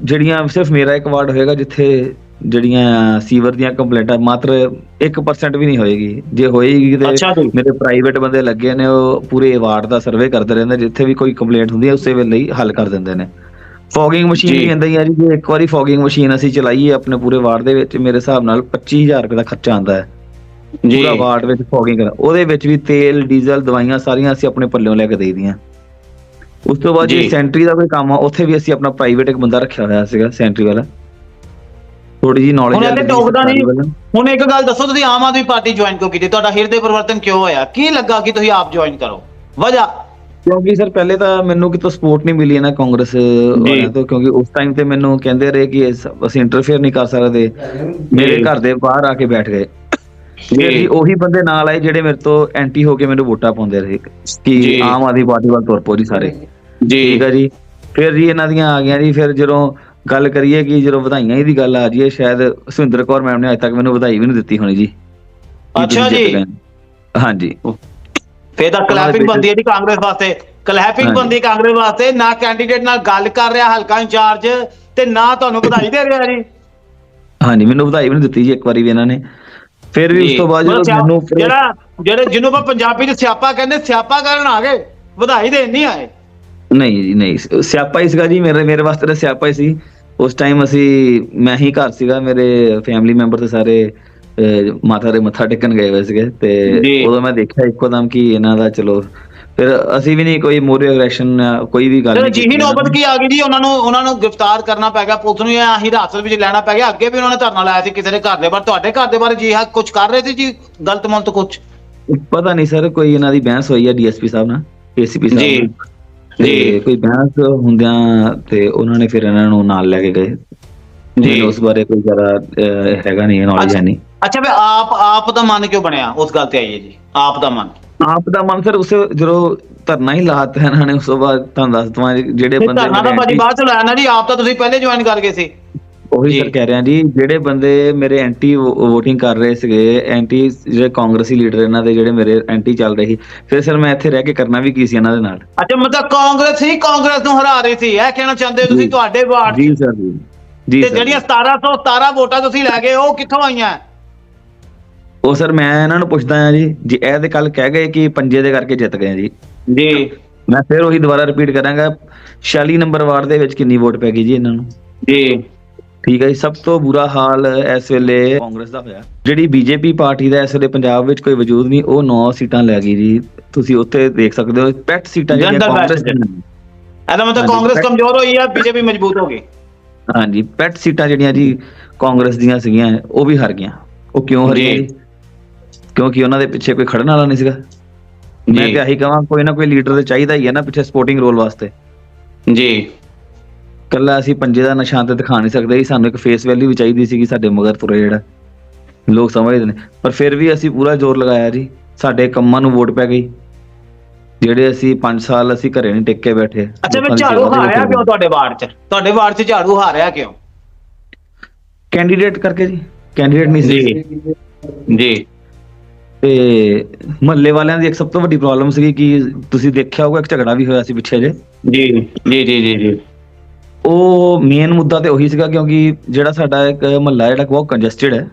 ਜਿਹੜੀਆਂ ਸਿਰਫ ਮੇਰਾ ਇੱਕ ਵਾਰਡ ਹੋਏਗਾ ਜਿੱਥੇ ਜਿਹੜੀਆਂ ਸੀਵਰ ਦੀਆਂ ਕੰਪਲੇਂਟਾਂ ਮਾਤਰ 1% ਵੀ ਨਹੀਂ ਹੋਏਗੀ। ਜੇ ਹੋਏਗੀ ਤੇ। ਮੇਰੇ ਪ੍ਰਾਈਵੇਟ ਬੰਦੇ ਲੱਗੇ ਨੇ ਉਹ ਪੂਰੇ ਵਾਰਡ ਦਾ ਸਰਵੇ ਕਰਦੇ ਰਹਿੰਦੇ ਜਿੱਥੇ ਵੀ ਕੋਈ ਕੰਪਲੇਂਟ ਹੁੰਦੀ ਹੈ ਉਸੇ ਵੇਲੇ ਹੀ ਹੱਲ ਕਰ ਦਿੰਦੇ ਨੇ। Fogging machine. ਵੀ ਕਹਿੰਦਾ ਯਾਰ ਜੇ ਇੱਕ ਵਾਰੀ ਫੋਗਿੰਗ ਮਸ਼ੀਨ ਅਸੀਂ ਚਲਾਈਏ ਆਪਣੇ ਪੂਰੇ ਵਾਰਡ ਦੇ ਵਿੱਚ ਮੇਰੇ ਹਿਸਾਬ ਨਾਲ 25000 ਰੁਪਏ ਦਾ ਖਰਚਾ ਆਉਂਦਾ ਹੈ। ਜੀ। ਪੂਰਾ ਵਾਰਡ ਵਿੱਚ ਫੋਗਿੰਗ ਕਰਾ ਉਹਦੇ ਵਿੱਚ ਵੀ ਤੇਲ ਡੀਜ਼ਲ ਦਵਾਈਆਂ ਸਾਰੀਆਂ ਅਸੀਂ ਆਪਣੇ ਪੱਲਿਓਂ ਲੈ ਕੇ ਦੇਈਦੀਆਂ ਉਸ ਤੋਂ ਬਾਅਦ ਜੀ। ਸੈਂਟਰੀ ਦਾ ਕੋਈ ਕੰਮ ਆ ਉੱਥੇ ਵੀ ਅਸੀਂ ਆਪਣਾ ਪ੍ਰਾਈਵੇਟ ਇੱਕ ਬੰਦਾ ਰੱਖਿਆ ਹੋਇਆ ਸੀਗਾ ਸੈਂਟਰੀ ਵਾਲਾ। ਥੋੜੀ ਜੀ ਨੌਲੇਜ ਹੁਣ ਇੱਥੇ ਟੋਕਦਾ ਨਹੀਂ। ਹੁਣ ਇੱਕ ਗੱਲ ਦੱਸੋ ਤੁਸੀਂ ਆਮ ਆਦਮੀ ਪਾਰਟੀ ਜੁਆਇਨ ਕਿਉਂ ਕੀਤੀ? ਤੁਹਾਡਾ ਹਿਰਦੇ ਪਰਿਵਰਤਨ ਕਿਉਂ ਹੋਇਆ? ਕੀ ਲੱਗਾ ਕਿ ਤੁਸੀਂ ਆਪ ਜੁਆਇਨ ਕਰੋ? ਵਜ੍ਹਾ ਕਿਉਂਕਿ ਸਰ ਪਹਿਲੇ ਤਾਂ ਮੈਨੂੰ ਕਿਤੋਂ ਸਪੋਰਟ ਨਹੀਂ ਮਿਲੀ ਨਾ ਕਾਂਗਰਸ ਵਾਲਿਆਂ ਤੋਂ ਕਿਉਂਕਿ ਉਸ ਟਾਈਮ ਤੇ ਮੈਨੂੰ ਕਹਿੰਦੇ ਰਹੇ ਕਿ ਅਸੀਂ ਇੰਟਰਫੇਅਰ ਨਹੀਂ ਕਰ ਸਕਦੇ। ਮੇਰੇ। ਘਰ ਦੇ ਬਾਹਰ ਆ ਕੇ ਬੈਠ ਗਏ। ਜੀ। ਉਹੀ ਬੰਦੇ ਨਾਲ ਆਏ ਜਿਹੜੇ ਮੇਰੇ ਤੋਂ ਐਂਟੀ ਹੋ ਕੇ ਮੈਨੂੰ ਵੋਟਾਂ ਪਾਉਂਦੇ ਰਹੇ। ਕਿ। ਆਮ ਆਦਮੀ ਪਾਰਟੀ ਵੱਲ ਤੁਰ ਪੋ ਜੀ ਸਾਰੇ। ਜੀ। ਠੀਕ ਹੈ ਜੀ। ਫਿਰ ਜੀ ਇਹਨਾਂ ਦੀਆਂ ਆ ਗਈਆਂ ਜੀ ਫਿਰ ਜਦੋਂ ਗੱਲ ਕਰੀਏ ਕਿ ਜਦੋਂ ਵਧਾਈਆਂ ਹੀ ਦੀ ਗੱਲ ਆ ਜੀ ਸ਼ਾਇਦ ਸੁਰਿੰਦਰ ਕੌਰ ਮੈਮ ਨੇ ਅਜੇ ਤੱਕ ਮੈਨੂੰ ਵਧਾਈ ਵੀ ਨਹੀਂ ਦਿੱਤੀ ਹੋਣੀ ਜੀ। ਅੱਛਾ ਜੀ। ਹਾਂਜੀ। ਫੇਰ ਤਾਂ ਕਲੈਪਿੰਗ ਬੰਦੀ ਹੈ ਜੀ ਕਾਂਗਰਸ ਵਾਸਤੇ। ਕਲੈਪਿੰਗ। ਬੰਦੀ ਕਾਂਗਰਸ ਵਾਸਤੇ। ਨਾ ਕੈਂਡੀਡੇਟ ਨਾਲ ਗੱਲ ਕਰ ਰਿਹਾ ਹਲਕਾ ਇੰਚਾਰਜ ਤੇ ਨਾ ਤੁਹਾਨੂੰ ਵਧਾਈ ਦੇ ਰਿਹਾ ਜੀ। ਹਾਂਜੀ ਮੈਨੂੰ ਵਧਾਈ ਵੀ ਨਹੀਂ ਦਿੱਤੀ ਜੀ ਇੱਕ ਵਾਰੀ ਵੀ ਇਹਨਾਂ ਨੇ। ਫਿਰ ਵੀ ਉਸ। ਤੋਂ ਬਾਅਦ ਜਦੋਂ ਮੈਨੂੰ ਜਿਹੜਾ ਜਿਹੜੇ ਜਿਹਨੂੰ ਆਪਾਂ ਪੰਜਾਬੀ ਚ ਸਿਆਪਾ ਕਹਿੰਦੇ ਸਿਆਪਾ ਕਰਨ ਆ ਗਏ ਵਧਾਈ ਦੇਣ ਨਹੀਂ ਆਏ। ਨਹੀਂ ਜੀ ਨਹੀਂ। ਸਿਆਪਾ ਹੀ ਸੀਗਾ ਜੀ ਮੇਰੇ ਮੇਰੇ ਵਾਸਤੇ ਤਾਂ ਸਿਆਪਾ ਹੀ ਸੀ। ਉਸ ਟਾਈਮ ਅਸੀਂ ਮੈਂ ਹੀ ਘਰ ਸੀਗਾ ਮੇਰੇ ਫੈਮਿਲੀ ਮੈਂਬਰ ਤੇ ਸਾਰੇ ਮਾਤਾ ਦੇ ਮੱਥਾ ਟੇਕਣ ਗਏ ਹੋਏ ਸੀਗੇ। ਤੇ ਉਦੋਂ ਮੈਂ ਦੇਖਿਆ ਇੱਕੋ ਦਮ ਕਿ ਇਹਨਾਂ ਦਾ ਚਲੋ ਫਿਰ ਅਸੀਂ ਵੀ ਨਹੀਂ ਕੋਈ ਮੋਰੀ ਐਗਰੈਸ਼ਨ ਕੋਈ ਵੀ ਗੱਲ ਨਹੀਂ ਜਿਹੀ ਨੌਬਤ ਕੀ ਆ ਗਈ ਜੀ ਉਹਨਾਂ ਨੂੰ ਉਹਨਾਂ ਨੂੰ ਗ੍ਰਿਫਤਾਰ ਕਰਨਾ ਪੈ ਗਿਆ ਪੁਲਿਸ ਨੂੰ ਅਸੀਂ ਹਿਰਾਸਤ ਵਿੱਚ ਲੈਣਾ ਪੈ ਗਿਆ ਅੱਗੇ ਵੀ ਉਹਨਾਂ ਨੇ ਧਰਨਾ ਲਾਇਆ ਸੀ ਕਿਸੇ ਦੇ ਘਰ ਦੇ ਬਾਹਰ। ਤੁਹਾਡੇ ਘਰ ਦੇ ਬਾਰੇ ਜੀ ਹਾਂ ਕੁਝ ਕਰ ਰਹੇ ਸੀ ਜੀ? ਗਲਤ ਮਲਤ ਕੁਝ ਪਤਾ ਨਹੀਂ ਸਰ ਕੋਈ ਇਹਨਾਂ ਦੀ ਬਹਿਸ ਹੋਈ ਹੈ ਡੀਐਸਪੀ ਸਾਹਿਬ ਨਾਲ ਏਸੀਪੀ ਸਾਹਿਬ ਜੀ। ਕੋਈ ਬਹਿਸ ਹੁੰਦਿਆਂ ਤੇ ਉਹਨਾਂ ਨੇ ਫਿਰ ਇਹਨਾਂ ਨੂੰ ਨਾਲ ਲੈ ਕੇ ਗਏ ਜੀ। ਉਸ ਬਾਰੇ ਕੋਈ ਜ਼ਿਆਦਾ ਹੈਗਾ ਨਹੀਂ ਨੌਲੇਜ। ਹੈ ਨਹੀਂ ਅੱਛਾ ਵੀ ਆਪ ਆਪ ਦਾ ਮਨ ਕਿਉਂ ਬਣਿਆ ਉਸ ਗੱਲ ਤੇ ਆਈਏ ਜੀ ਆਪ ਦਾ ਮਨ ਆਪ ਦਾ ਮਨ ਸਰ ਉਸੇ ਜਦੋਂ ਧਰਨਾ ਹੀ ਲਾਤਾ ਇਹਨਾਂ ਨੇ ਉਸ ਤੋਂ ਬਾਅਦ ਤੁਹਾਨੂੰ ਦੱਸ ਦਵਾਂ ਜਿਹੜੇ ਬੰਦੇ ਧਰਨਾ ਤਾਂ ਬਾਅਦ ਚ ਲਾਇਆ ਨਾ ਜੀ ਆਪ ਤਾਂ ਤੁਸੀਂ ਪਹਿਲੇ ਜੁਆਇਨ ਕਰ ਗਏ ਸੀ ਉਹੀ। ਸਰ ਕਹਿ ਰਿਹਾ ਜੀ ਜਿਹੜੇ ਬੰਦੇ ਮੇਰੇ ਐਂਟੀ VOTING ਕਰ ਰਹੇ ਸੀਗੇ ਐਂਟੀ ਜਿਹੜੇ ਕਾਂਗਰਸੀ ਲੀਡਰ ਇਹਨਾਂ ਦੇ ਜਿਹੜੇ ਮੇਰੇ ਐਂਟੀ ਚੱਲ ਰਹੇ ਸੀ ਫਿਰ ਸਰ ਮੈਂ ਇੱਥੇ ਰਹਿ ਕੇ ਕਰਨਾ ਵੀ ਕੀ ਸੀ ਇਹਨਾਂ ਦੇ ਨਾਲ? ਅੱਛਾ ਮਤਲਬ ਕਾਂਗਰਸ ਹੀ ਕਾਂਗਰਸ ਨੂੰ ਹਰਾ ਰਹੀ ਸੀ ਇਹ ਕਹਿਣਾ ਚਾਹੁੰਦੇ ਹੋ ਤੁਸੀਂ। ਤੁਹਾਡੇ ਵਾਰਡ ਜੀ ਸਰ ਜੀ। ਜੀ ਤੇ ਜਿਹੜੀਆਂ 1717 ਵੋਟਾਂ ਤੁਸੀਂ ਲੈ ਗਏ ਉਹ ਕਿੱਥੋਂ ਆਈਆਂ? ਉਹ ਸਰ ਮੈਂ ਇਹਨਾਂ ਨੂੰ ਪੁੱਛਦਾ ਆ ਜੀ ਜੀ ਇਹ ਤੇ ਕੱਲ ਕਹਿ ਗਏ ਕਿ ਪੰਜੇ ਦੇ ਕਰਕੇ ਜਿੱਤ ਗਏ ਜੀ। ਜੀ। ਮੈਂ ਫਿਰ ਉਹੀ ਦੁਬਾਰਾ ਰਿਪੀਟ ਕਰਾਂਗਾ 46 ਨੰਬਰ ਵਾਰਡ ਦੇ ਵਿੱਚ ਕਿੰਨੀ ਵੋਟ ਪੈ ਗਈ ਜੀ ਇਹਨਾਂ ਨੂੰ? ਜੀ। ਠੀਕ ਹੈ ਜੀ ਸਭ ਤੋਂ ਬੁਰਾ ਹਾਲ ਇਸ ਵੇਲੇ ਕਾਂਗਰਸ ਦਾ ਹੋਇਆ। ਜਿਹੜੀ ਬੀਜੇਪੀ ਪਾਰਟੀ ਦਾ ਇਸ ਵੇਲੇ ਪੰਜਾਬ ਵਿੱਚ ਕੋਈ ਵਜੂਦ ਨਹੀਂ ਉਹ 9 ਸੀਟਾਂ ਲੈ ਗਈ ਜੀ। ਤੁਸੀਂ ਉੱਥੇ ਦੇਖ ਸਕਦੇ ਹੋ ਪੈਟ ਸੀਟਾਂ ਜਿਹੜੀਆਂ ਕਾਂਗਰਸ ਦੀਆਂ। ਇਹਦਾ ਮਤਲਬ ਕਾਂਗਰਸ ਕਮਜ਼ੋਰ ਹੋਈ ਹੈ ਬੀਜੇਪੀ ਮਜ਼ਬੂਤ ਹੋ ਗਈ। ਹਾਂਜੀ ਪੈਟ ਸੀਟਾਂ ਜਿਹੜੀਆਂ ਜੀ ਕਾਂਗਰਸ ਦੀਆਂ ਸੀਗੀਆਂ ਉਹ ਵੀ ਹਾਰ ਗਈਆਂ। ਉਹ ਕਿਉਂ ਹਾਰੀਆਂ ਜੀ। ਕਿਉਂਕਿ ਉਹਨਾਂ ਦੇ ਪਿੱਛੇ ਕੋਈ ਖੜਨ ਵਾਲਾ ਨਹੀਂ ਸੀਗਾ। ਮੈਂ। ਤੇ ਆਹੀ ਕਹਾਂ ਕੋਈ ਨਾ ਕੋਈ ਲੀਡਰ ਤੇ ਚਾਹੀਦਾ ਹੀ ਹੈ ਨਾ ਪਿੱਛੇ ਸਪੋਰਟਿੰਗ ਰੋਲ ਵਾਸਤੇ। ਜੀ। ਕੱਲਾ ਅਸੀਂ ਪੰਜੇ ਦਾ ਨਿਸ਼ਾਨ ਤੇ ਦਿਖਾ ਨਹੀਂ ਸਕਦੇ ਸੀ ਸਾਨੂੰ ਇੱਕ ਫੇਸ ਵੈਲਿਊ ਵੀ ਚਾਹੀਦੀ ਸੀਗੀ ਸਾਡੇ ਮਗਰ ਤੁਰੇ ਜਿਹੜਾ। ਲੋਕ ਸਮਝਦੇ ਨੇ। ਪਰ ਫਿਰ ਵੀ ਅਸੀਂ ਪੂਰਾ ਜ਼ੋਰ ਲਗਾਇਆ ਜੀ। ਸਾਡੇ ਕੰਮਾਂ ਨੂੰ ਵੋਟ ਪੈ ਗਈ। ਜਿਹੜੇ ਅਸੀਂ 5 ਸਾਲ ਅਸੀਂ ਘਰੇ ਨਹੀਂ ਟਿਕ ਬੈਠੇ। ਅੱਛਾ ਦੀ ਝਾੜੂ ਹਾਰਿਆ ਕਿਉਂ ਤੁਹਾਡੇ ਵਾਰਡ 'ਚ? ਤੁਹਾਡੇ ਵਾਰਡ 'ਚ ਝਾੜੂ ਹਾਰਿਆ ਕਿਉਂ? ਕੈਂਡੀਡੇਟ ਕਰਕੇ ਜੀ। ਕੈਂਡੀਡੇਟ ਨਹੀਂ ਸੀ। ਜੀ। ਤੇ ਮਹੱਲੇ ਵਾਲਿਆਂ ਦੀ ਇੱਕ ਸਭ ਤੋਂ ਵੱਡੀ ਪ੍ਰੋਬਲਮ ਸੀਗੀ ਕਿ ਤੁਸੀਂ ਦੇਖਿਆ ਹੋਊਗਾ ਇੱਕ ਝਗੜਾ ਵੀ ਹੋਇਆ ਸੀ ਪਿੱਛੇ ਜੇ। ਜੀ। ਜੀ ਜੀ ਜੀ ਜੀ। ਉਹ ਮੇਨ ਮੁੱਦਾ ਤੇ ਉਹੀ ਸੀਗਾ ਕਿਉਂਕਿ ਜਿਹੜਾ ਸਾਡਾ ਇੱਕ ਮਹੱਲਾ ਜਿਹੜਾ ਬਹੁਤ ਕੰਜਸਟਡ ਹੈ।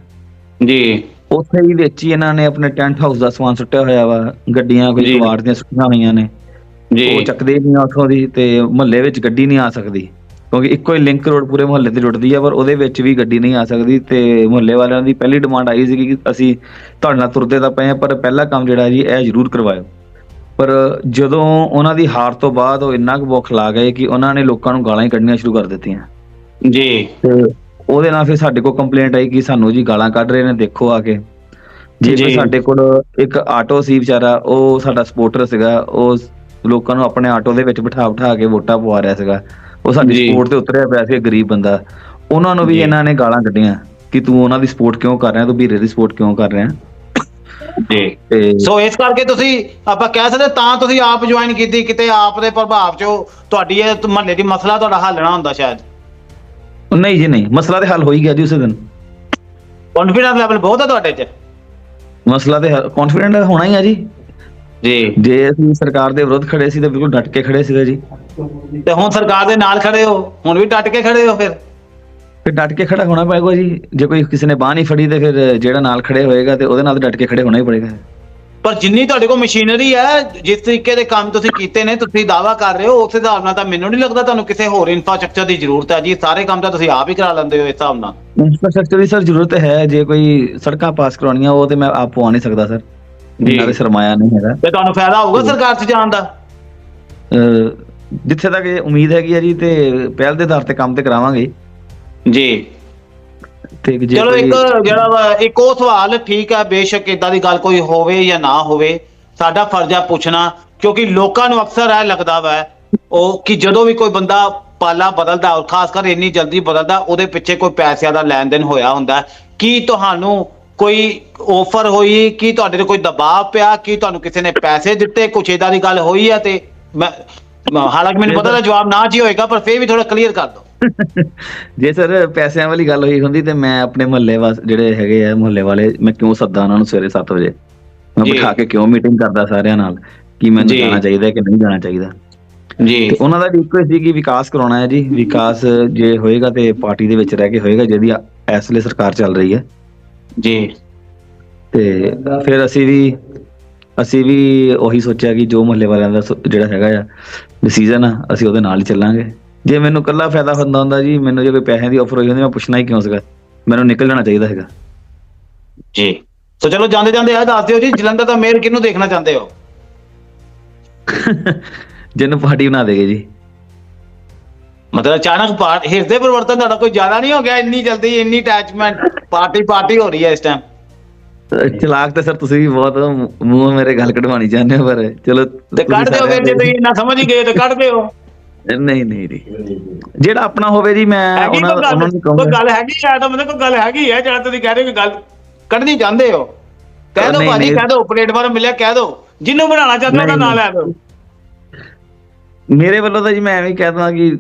ਜੀ। ਉੱਥੇ ਹੀ ਵਿੱਚ ਹੀ ਇਹਨਾਂ ਨੇ ਆਪਣੇ ਟੈਂਟ ਹਾਊਸ ਦਾ ਸਮਾਨ ਸੁੱਟਿਆ ਹੋਇਆ ਵਾ ਗੱਡੀਆਂ ਕੋਈ। ਕਵਾੜ ਦੀਆਂ ਸੁੱਟੀਆਂ ਹੋਈਆਂ ਨੇ। ਉਹ ਜੀ ਚੱਕਦੇ ਨਹੀਂ ਉੱਥੋਂ ਦੀ ਤੇ ਮਹੱਲੇ ਵਿੱਚ ਗੱਡੀ ਨਹੀਂ ਆ ਸਕਦੀ। ਕਿਉਂਕਿ ਇੱਕੋ ਹੀ ਲਿੰਕ ਰੋਡ ਪੂਰੇ ਮਹੱਲੇ ਤੇ ਜੁੜਦੀ ਆ ਪਰ ਉਹਦੇ ਵਿੱਚ ਵੀ ਗੱਡੀ ਨਹੀਂ ਆ ਸਕਦੀ ਤੇ ਮਹੱਲੇ ਵਾਲਿਆਂ ਦੀ ਪਹਿਲੀ ਡਿਮਾਂਡ ਆਈ ਸੀ ਕਿ ਅਸੀਂ ਤੁਹਾਡੇ ਨਾਲ ਤੁਰਦੇ ਤਾਂ ਪਏ ਆ ਪਰ ਪਹਿਲਾ ਕੰਮ ਜਿਹੜਾ ਜੀ ਇਹ ਜ਼ਰੂਰ ਕਰਵਾਇਓ। ਪਰ ਜਦੋਂ ਉਹਨਾਂ ਦੀ ਹਾਰ ਤੋਂ ਬਾਅਦ ਉਹ ਇੰਨਾ ਕੁ ਬੁੱਖ ਲਾ ਗਏ ਕਿ ਉਹਨਾਂ ਨੇ ਲੋਕਾਂ ਨੂੰ ਗਾਲਾਂ ਹੀ ਕੱਢਣੀਆਂ ਸ਼ੁਰੂ ਕਰ ਦਿੱਤੀਆਂ ਜੀ ਉਹਦੇ ਨਾਲ ਫਿਰ ਸਾਡੇ ਕੋਲ ਕੰਪਲੇਂਟ ਆਈ ਕਿ ਸਾਨੂੰ ਜੀ ਗਾਲਾਂ ਕੱਢ ਰਹੇ ਨੇ ਦੇਖੋ ਆ ਕੇ ਜੇ ਜੀ। ਫਿਰ ਸਾਡੇ ਕੋਲ ਇੱਕ ਆਟੋ ਸੀ ਵਿਚਾਰਾ ਉਹ ਸਾਡਾ ਸਪੋਰਟਰ ਸੀਗਾ ਉਹ ਲੋਕਾਂ ਨੂੰ ਆਪਣੇ ਆਟੋ ਦੇ ਵਿੱਚ ਬਿਠਾ ਬਿਠਾ ਕੇ ਵੋਟਾਂ ਪਵਾ ਰਿਹਾ ਸੀਗਾ ਉਹ ਸਾਡੀ। ਸਪੋਰਟ ਤੇ ਉਤਰਿਆ ਪਿਆ ਸੀ ਗਰੀਬ ਬੰਦਾ ਉਹਨਾਂ ਨੂੰ ਵੀ। ਇਹਨਾਂ ਨੇ ਗਾਲਾਂ ਕੱਢੀਆਂ ਕਿ ਤੂੰ ਉਹਨਾਂ ਦੀ ਸਪੋਰਟ ਕਿਉਂ ਕਰ ਰਿਹਾ ਤੂੰ ਵੀਰੇ ਦੀ ਸਪੋਰਟ ਕਿਉਂ ਕਰ ਰਿਹਾ ਜੀ। ਤੇ ਸੋ ਇਸ ਕਰਕੇ ਤੁਸੀਂ ਆਪਾਂ ਕਹਿ ਸਕਦੇ ਤਾਂ ਤੁਸੀਂ ਆਪ ਜੁਆਇਨ ਕੀਤੀ ਕਿਤੇ ਆਪ ਦੇ ਪ੍ਰਭਾਵ 'ਚੋਂ ਤੁਹਾਡੀ ਇਹ ਮਹੱਲੇ ਦੀ ਮਸਲਾ ਤੁਹਾਡਾ ਹੱਲ ਨਾ ਹੁੰਦਾ ਸ਼ਾਇਦ। ਨਹੀਂ ਜੀ ਨਹੀਂ। ਮਸਲਾ ਤੇ ਹੱਲ ਹੋ ਹੀ ਗਿਆ ਜੀ ਉਸੇ ਦਿਨ। ਕੌਨਫੀਡੈਂਸ ਲੈਵਲ ਬਹੁਤ ਹੈ ਤੁਹਾਡੇ 'ਚ? ਮਸਲਾ ਤੇ ਕੌਨਫੀਡੈਂਟ ਹੋਣਾ ਹੀ ਆ ਜੀ। ਜੀ। ਜੇ ਅਸੀਂ ਸਰਕਾਰ ਦੇ ਵਿਰੁੱਧ ਖੜੇ ਸੀ ਤਾਂ ਬਿਲਕੁਲ ਡਟ ਕੇ ਖੜੇ ਸੀਗੇ ਜੀ। ਤੇ ਹੁਣ ਸਰਕਾਰ ਦੇ ਨਾਲ ਖੜੇ ਹੋ ਹੁਣ ਵੀ ਡਟ ਕੇ ਖੜੇ ਹੋ ਫਿਰ? ਫਿਰ ਡਟ ਕੇ ਖੜਾ ਹੋਣਾ ਪਏਗਾ ਜੀ। ਜੇ ਕੋਈ ਕਿਸੇ ਨੇ ਬਾਹ ਨਹੀਂ ਫੜੀ ਤੇ ਫਿਰ ਜਿਹੜਾ ਨਾਲ ਖੜੇ ਹੋਏਗਾ ਤੇ ਉਹਦੇ ਨਾਲ ਡਟ ਕੇ ਖੜੇ ਹੋਣਾ ਹੀ ਪੜੇਗਾ। ਪਰ ਜਿੰਨੀ ਤੁਹਾਡੇ ਕੋਲ ਮਸ਼ੀਨਰੀ ਹੈ ਜਿਸ ਤਰੀਕੇ ਦੇ ਕੰਮ ਤੁਸੀਂ ਕੀਤੇ ਨੇ ਤੁਸੀਂ ਦਾਵਾ ਕਰ ਰਹੇ ਹੋ ਉਸ ਹਿਸਾਬ ਨਾਲ ਤਾਂ ਮੈਨੂੰ ਨਹੀਂ ਲੱਗਦਾ ਤੁਹਾਨੂੰ ਕਿਸੇ ਹੋਰ ਇਨਫਰਾਸਟ੍ਰਕਚਰ ਦੀ ਜ਼ਰੂਰਤ ਹੈ ਜੀ। ਸਾਰੇ ਕੰਮ ਤਾਂ ਤੁਸੀਂ ਆਪ ਹੀ ਕਰਾ ਲੈਂਦੇ ਹੋ ਇਸ ਹਿਸਾਬ ਨਾਲ। ਇਨਫਰਾਸਟ੍ਰਕਚਰ ਦੀ ਸਰ ਜ਼ਰੂਰਤ ਹੈ ਜੇ ਕੋਈ ਸੜਕਾਂ ਪਾਸ ਕਰਾਉਣੀਆਂ ਉਹ ਤੇ ਮੈਂ ਆਪ ਪਵਾ ਨਹੀਂ ਸਕਦਾ ਸਰ। ਜੀ। ਇਹਨਾਂ ਦੇ ਸਰਮਾਇਆ ਨਹੀਂ ਹੈਗਾ। ਤੇ ਤੁਹਾਨੂੰ ਫਾਇਦਾ ਹੋਊਗਾ ਸਰਕਾਰ 'ਚ ਜਾਣ ਦਾ? ਜਿੱਥੇ ਤੱਕ ਇਹ ਉਮੀਦ ਹੈਗੀ ਹੈ ਜੀ ਤੇ ਪਹਿਲ ਦੇ ਆਧਾਰ ਤੇ ਕੰਮ ਤੇ ਕਰਾਵਾਂਗੇ। ਜੀ। ਤੇ ਜੇ ਚਲੋ ਕੋਈ- ਇੱਕ ਜਿਹੜਾ ਵਾ ਇੱਕ ਉਹ ਸਵਾਲ ਠੀਕ ਹੈ ਬੇਸ਼ੱਕ ਇਦਾਂ ਦੀ ਗੱਲ ਕੋਈ ਹੋਵੇ ਜਾਂ ਨਾ ਹੋਵੇ ਸਾਡਾ ਫਰਜ਼ ਹੈ ਪੁੱਛਣਾ ਕਿਉਂਕਿ ਲੋਕਾਂ ਨੂੰ ਅਕਸਰ ਇਹ ਲੱਗਦਾ ਵਾ ਉਹ ਕਿ ਜਦੋਂ ਵੀ ਕੋਈ ਬੰਦਾ ਪਾਲਾ ਬਦਲਦਾ ਔਰ ਖਾਸ ਕਰ ਇੰਨੀ ਜਲਦੀ ਬਦਲਦਾ ਉਹਦੇ ਪਿੱਛੇ ਕੋਈ ਪੈਸਿਆਂ ਦਾ ਲੈਣ ਦੇਣ ਹੋਇਆ ਹੁੰਦਾ। ਕੀ ਤੁਹਾਨੂੰ ਕੋਈ ਆਫਰ ਹੋਈ? ਕੀ ਤੁਹਾਡੇ ਤੇ ਕੋਈ ਦਬਾਅ ਪਿਆ? ਕੀ ਤੁਹਾਨੂੰ ਕਿਸੇ ਨੇ ਪੈਸੇ ਦਿੱਤੇ? ਕੁਛ ਏਦਾਂ ਦੀ ਗੱਲ ਹੋਈ ਹੈ ਤੇ ਮੈਂ ਮੈਂ- ਹਾਲਾਂਕਿ ਮੈਨੂੰ ਪਤਾ ਹੈ ਜਵਾਬ ਨਾ ਜੀ ਹੋਏਗਾ ਪਰ ਫੇਰ ਵੀ ਥੋੜਾ ਕਲੀਅਰ ਕਰ ਦਿਓ। ਜੇ ਸਰ ਪੈਸਿਆਂ ਵਾਲੀ ਗੱਲ ਹੋਈ ਹੁੰਦੀ ਤੇ ਮੈਂ ਆਪਣੇ ਮੁਹੱਲੇ ਵਾਸ ਜਿਹੜੇ ਹੈਗੇ ਆ ਮੁਹੱਲੇ ਵਾਲੇ ਮੈਂ ਕਿਉਂ ਸੱਦਾ ਉਹਨਾਂ ਨੂੰ ਸਵੇਰੇ 7 ਵਜੇ? ਮੈਂ। ਬਿਠਾ ਕੇ ਕਿਉਂ ਮੀਟਿੰਗ ਕਰਦਾ ਸਾਰਿਆਂ ਨਾਲ? ਕਿ ਮੈਨੂੰ। ਜਾਣਾ ਚਾਹੀਦਾ ਕਿ ਨਹੀਂ ਜਾਣਾ ਚਾਹੀਦਾ? ਜੀ। ਤੇ ਉਹਨਾਂ ਦਾ ਵੀ ਇੱਕੋ ਸੀ ਕਿ ਵਿਕਾਸ ਕਰਾਉਣਾ ਹੈ ਜੀ। ਵਿਕਾਸ ਜੇ ਹੋਏਗਾ ਤੇ ਪਾਰਟੀ ਦੇ ਵਿੱਚ ਰਹਿ ਕੇ ਹੋਏਗਾ ਜਿਹਦੀ ਇਸ ਵੇਲੇ ਸਰਕਾਰ ਚੱਲ ਰਹੀ ਹੈ। ਜੀ। ਤੇ ਫਿਰ ਅਸੀਂ ਵੀ ਅਸੀਂ ਵੀ ਉਹੀ ਸੋਚਿਆ ਕਿ ਜੋ ਮੁਹੱਲੇ ਵਾਲਿਆਂ ਦਾ ਜਿਹੜਾ ਹੈਗਾ ਆ ਡਿਸੀਜਨ ਆ ਅਸੀਂ ਉਹਦੇ ਨਾਲ ਹੀ ਚੱਲਾਂਗੇ। ਜੇ ਮੈਨੂੰ ਕੱਲਾ ਫਾਇਦਾ ਹੁੰਦਾ ਹੁੰਦਾ ਜੀ ਮੈਨੂੰ ਜੇ ਕੋਈ ਪੈਸਿਆਂ ਦੀ ਆਫਰ ਹੋਈ ਹੁੰਦੀ ਮੈਂ ਪੁੱਛਣਾ ਹੀ ਕਿਉਂ ਸੀਗਾ? ਮੈਨੂੰ ਨਿਕਲ ਜਾਣਾ ਚਾਹੀਦਾ ਹੈਗਾ ਜੀ। ਸੋ ਚਲੋ ਜਾਂਦੇ ਜਾਂਦੇ ਆ ਦੱਸ ਦਿਓ ਜੀ ਜਲੰਧਰ ਦਾ ਮੇਅਰ ਕਿਹਨੂੰ ਦੇਖਣਾ ਚਾਹੁੰਦੇ ਹੋ? ਜਿਹਨੂੰ ਪਾਰਟੀ ਬਣਾ ਦੇਗੇ ਜੀ। ਮਤਲਬ ਅਚਾਨਕ ਪਾਰਟ ਹਿਰਦੇ ਪਰਿਵਰਤਨ ਤੁਹਾਡਾ ਕੋਈ ਜ਼ਿਆਦਾ ਨਹੀਂ ਹੋ ਗਿਆ? ਇੰਨੀ ਜਲਦੀ ਇੰਨੀ ਅਟੈਚਮੈਂਟ ਪਾਰਟੀ ਪਾਰਟੀ ਹੋ ਰਹੀ ਹੈ ਇਸ ਟਾਈਮ ਚਲਾਕ ਤੇ ਸਰ ਤੁਸੀਂ ਵੀ ਬਹੁਤ ਮੂੰਹ- ਮੇਰੇ ਗੱਲ ਕਢਵਾਣੀ ਚਾਹੁੰਦੇ ਹੋ ਪਰ ਚਲੋ ਤੇ ਕੱਢ ਦਿਓ ਫਿਰ ਜੇ ਤੁਸੀਂ ਇੰਨਾ ਸਮਝ ਹੀ ਗਏ ਤੇ ਕੱਢ ਦਿਓ। ਨਹੀਂ ਨਹੀਂ ਨਹੀਂ ਜਿਹੜਾ ਆਪਣਾ ਹੋਵੇ ਜੀ ਮੈਂ ਉਹਨਾਂ ਕੋਈ ਨੂੰ ਕੋਈ ਕਹੂੰਗਾ ਗੱਲ ਹੈਗੀ ਆ ਤਾਂ ਕੋਈ ਗੱਲ ਹੈਗੀ ਹੈ ਜਿਹੜਾ ਤੁਸੀਂ ਕਹਿ ਰਹੇ ਹੋ ਕਿ ਗੱਲ ਕੱਢਣੀ ਚਾਹੁੰਦੇ ਹੋ? ਕਹਿ ਨਹੀਂ, ਭਾਜੀ। ਕਹਿ ਦਿਓ ਪਲੇਟਫਾਰਮ ਮਿਲਿਆ ਕਹਿ ਦਿਓ। ਜਿਹਨੂੰ ਬਣਾਉਣਾ ਚਾਹੁੰਦੇ ਉਹਦਾ ਨਹੀਂ, ਨਾਂ ਲੈ ਦਿਓ। ਮੇਰੇ ਵੱਲੋਂ ਤਾਂ ਜੀ ਮੈਂ ਐਵੇਂ ਕਹਿ ਦਵਾਂ ਕਿ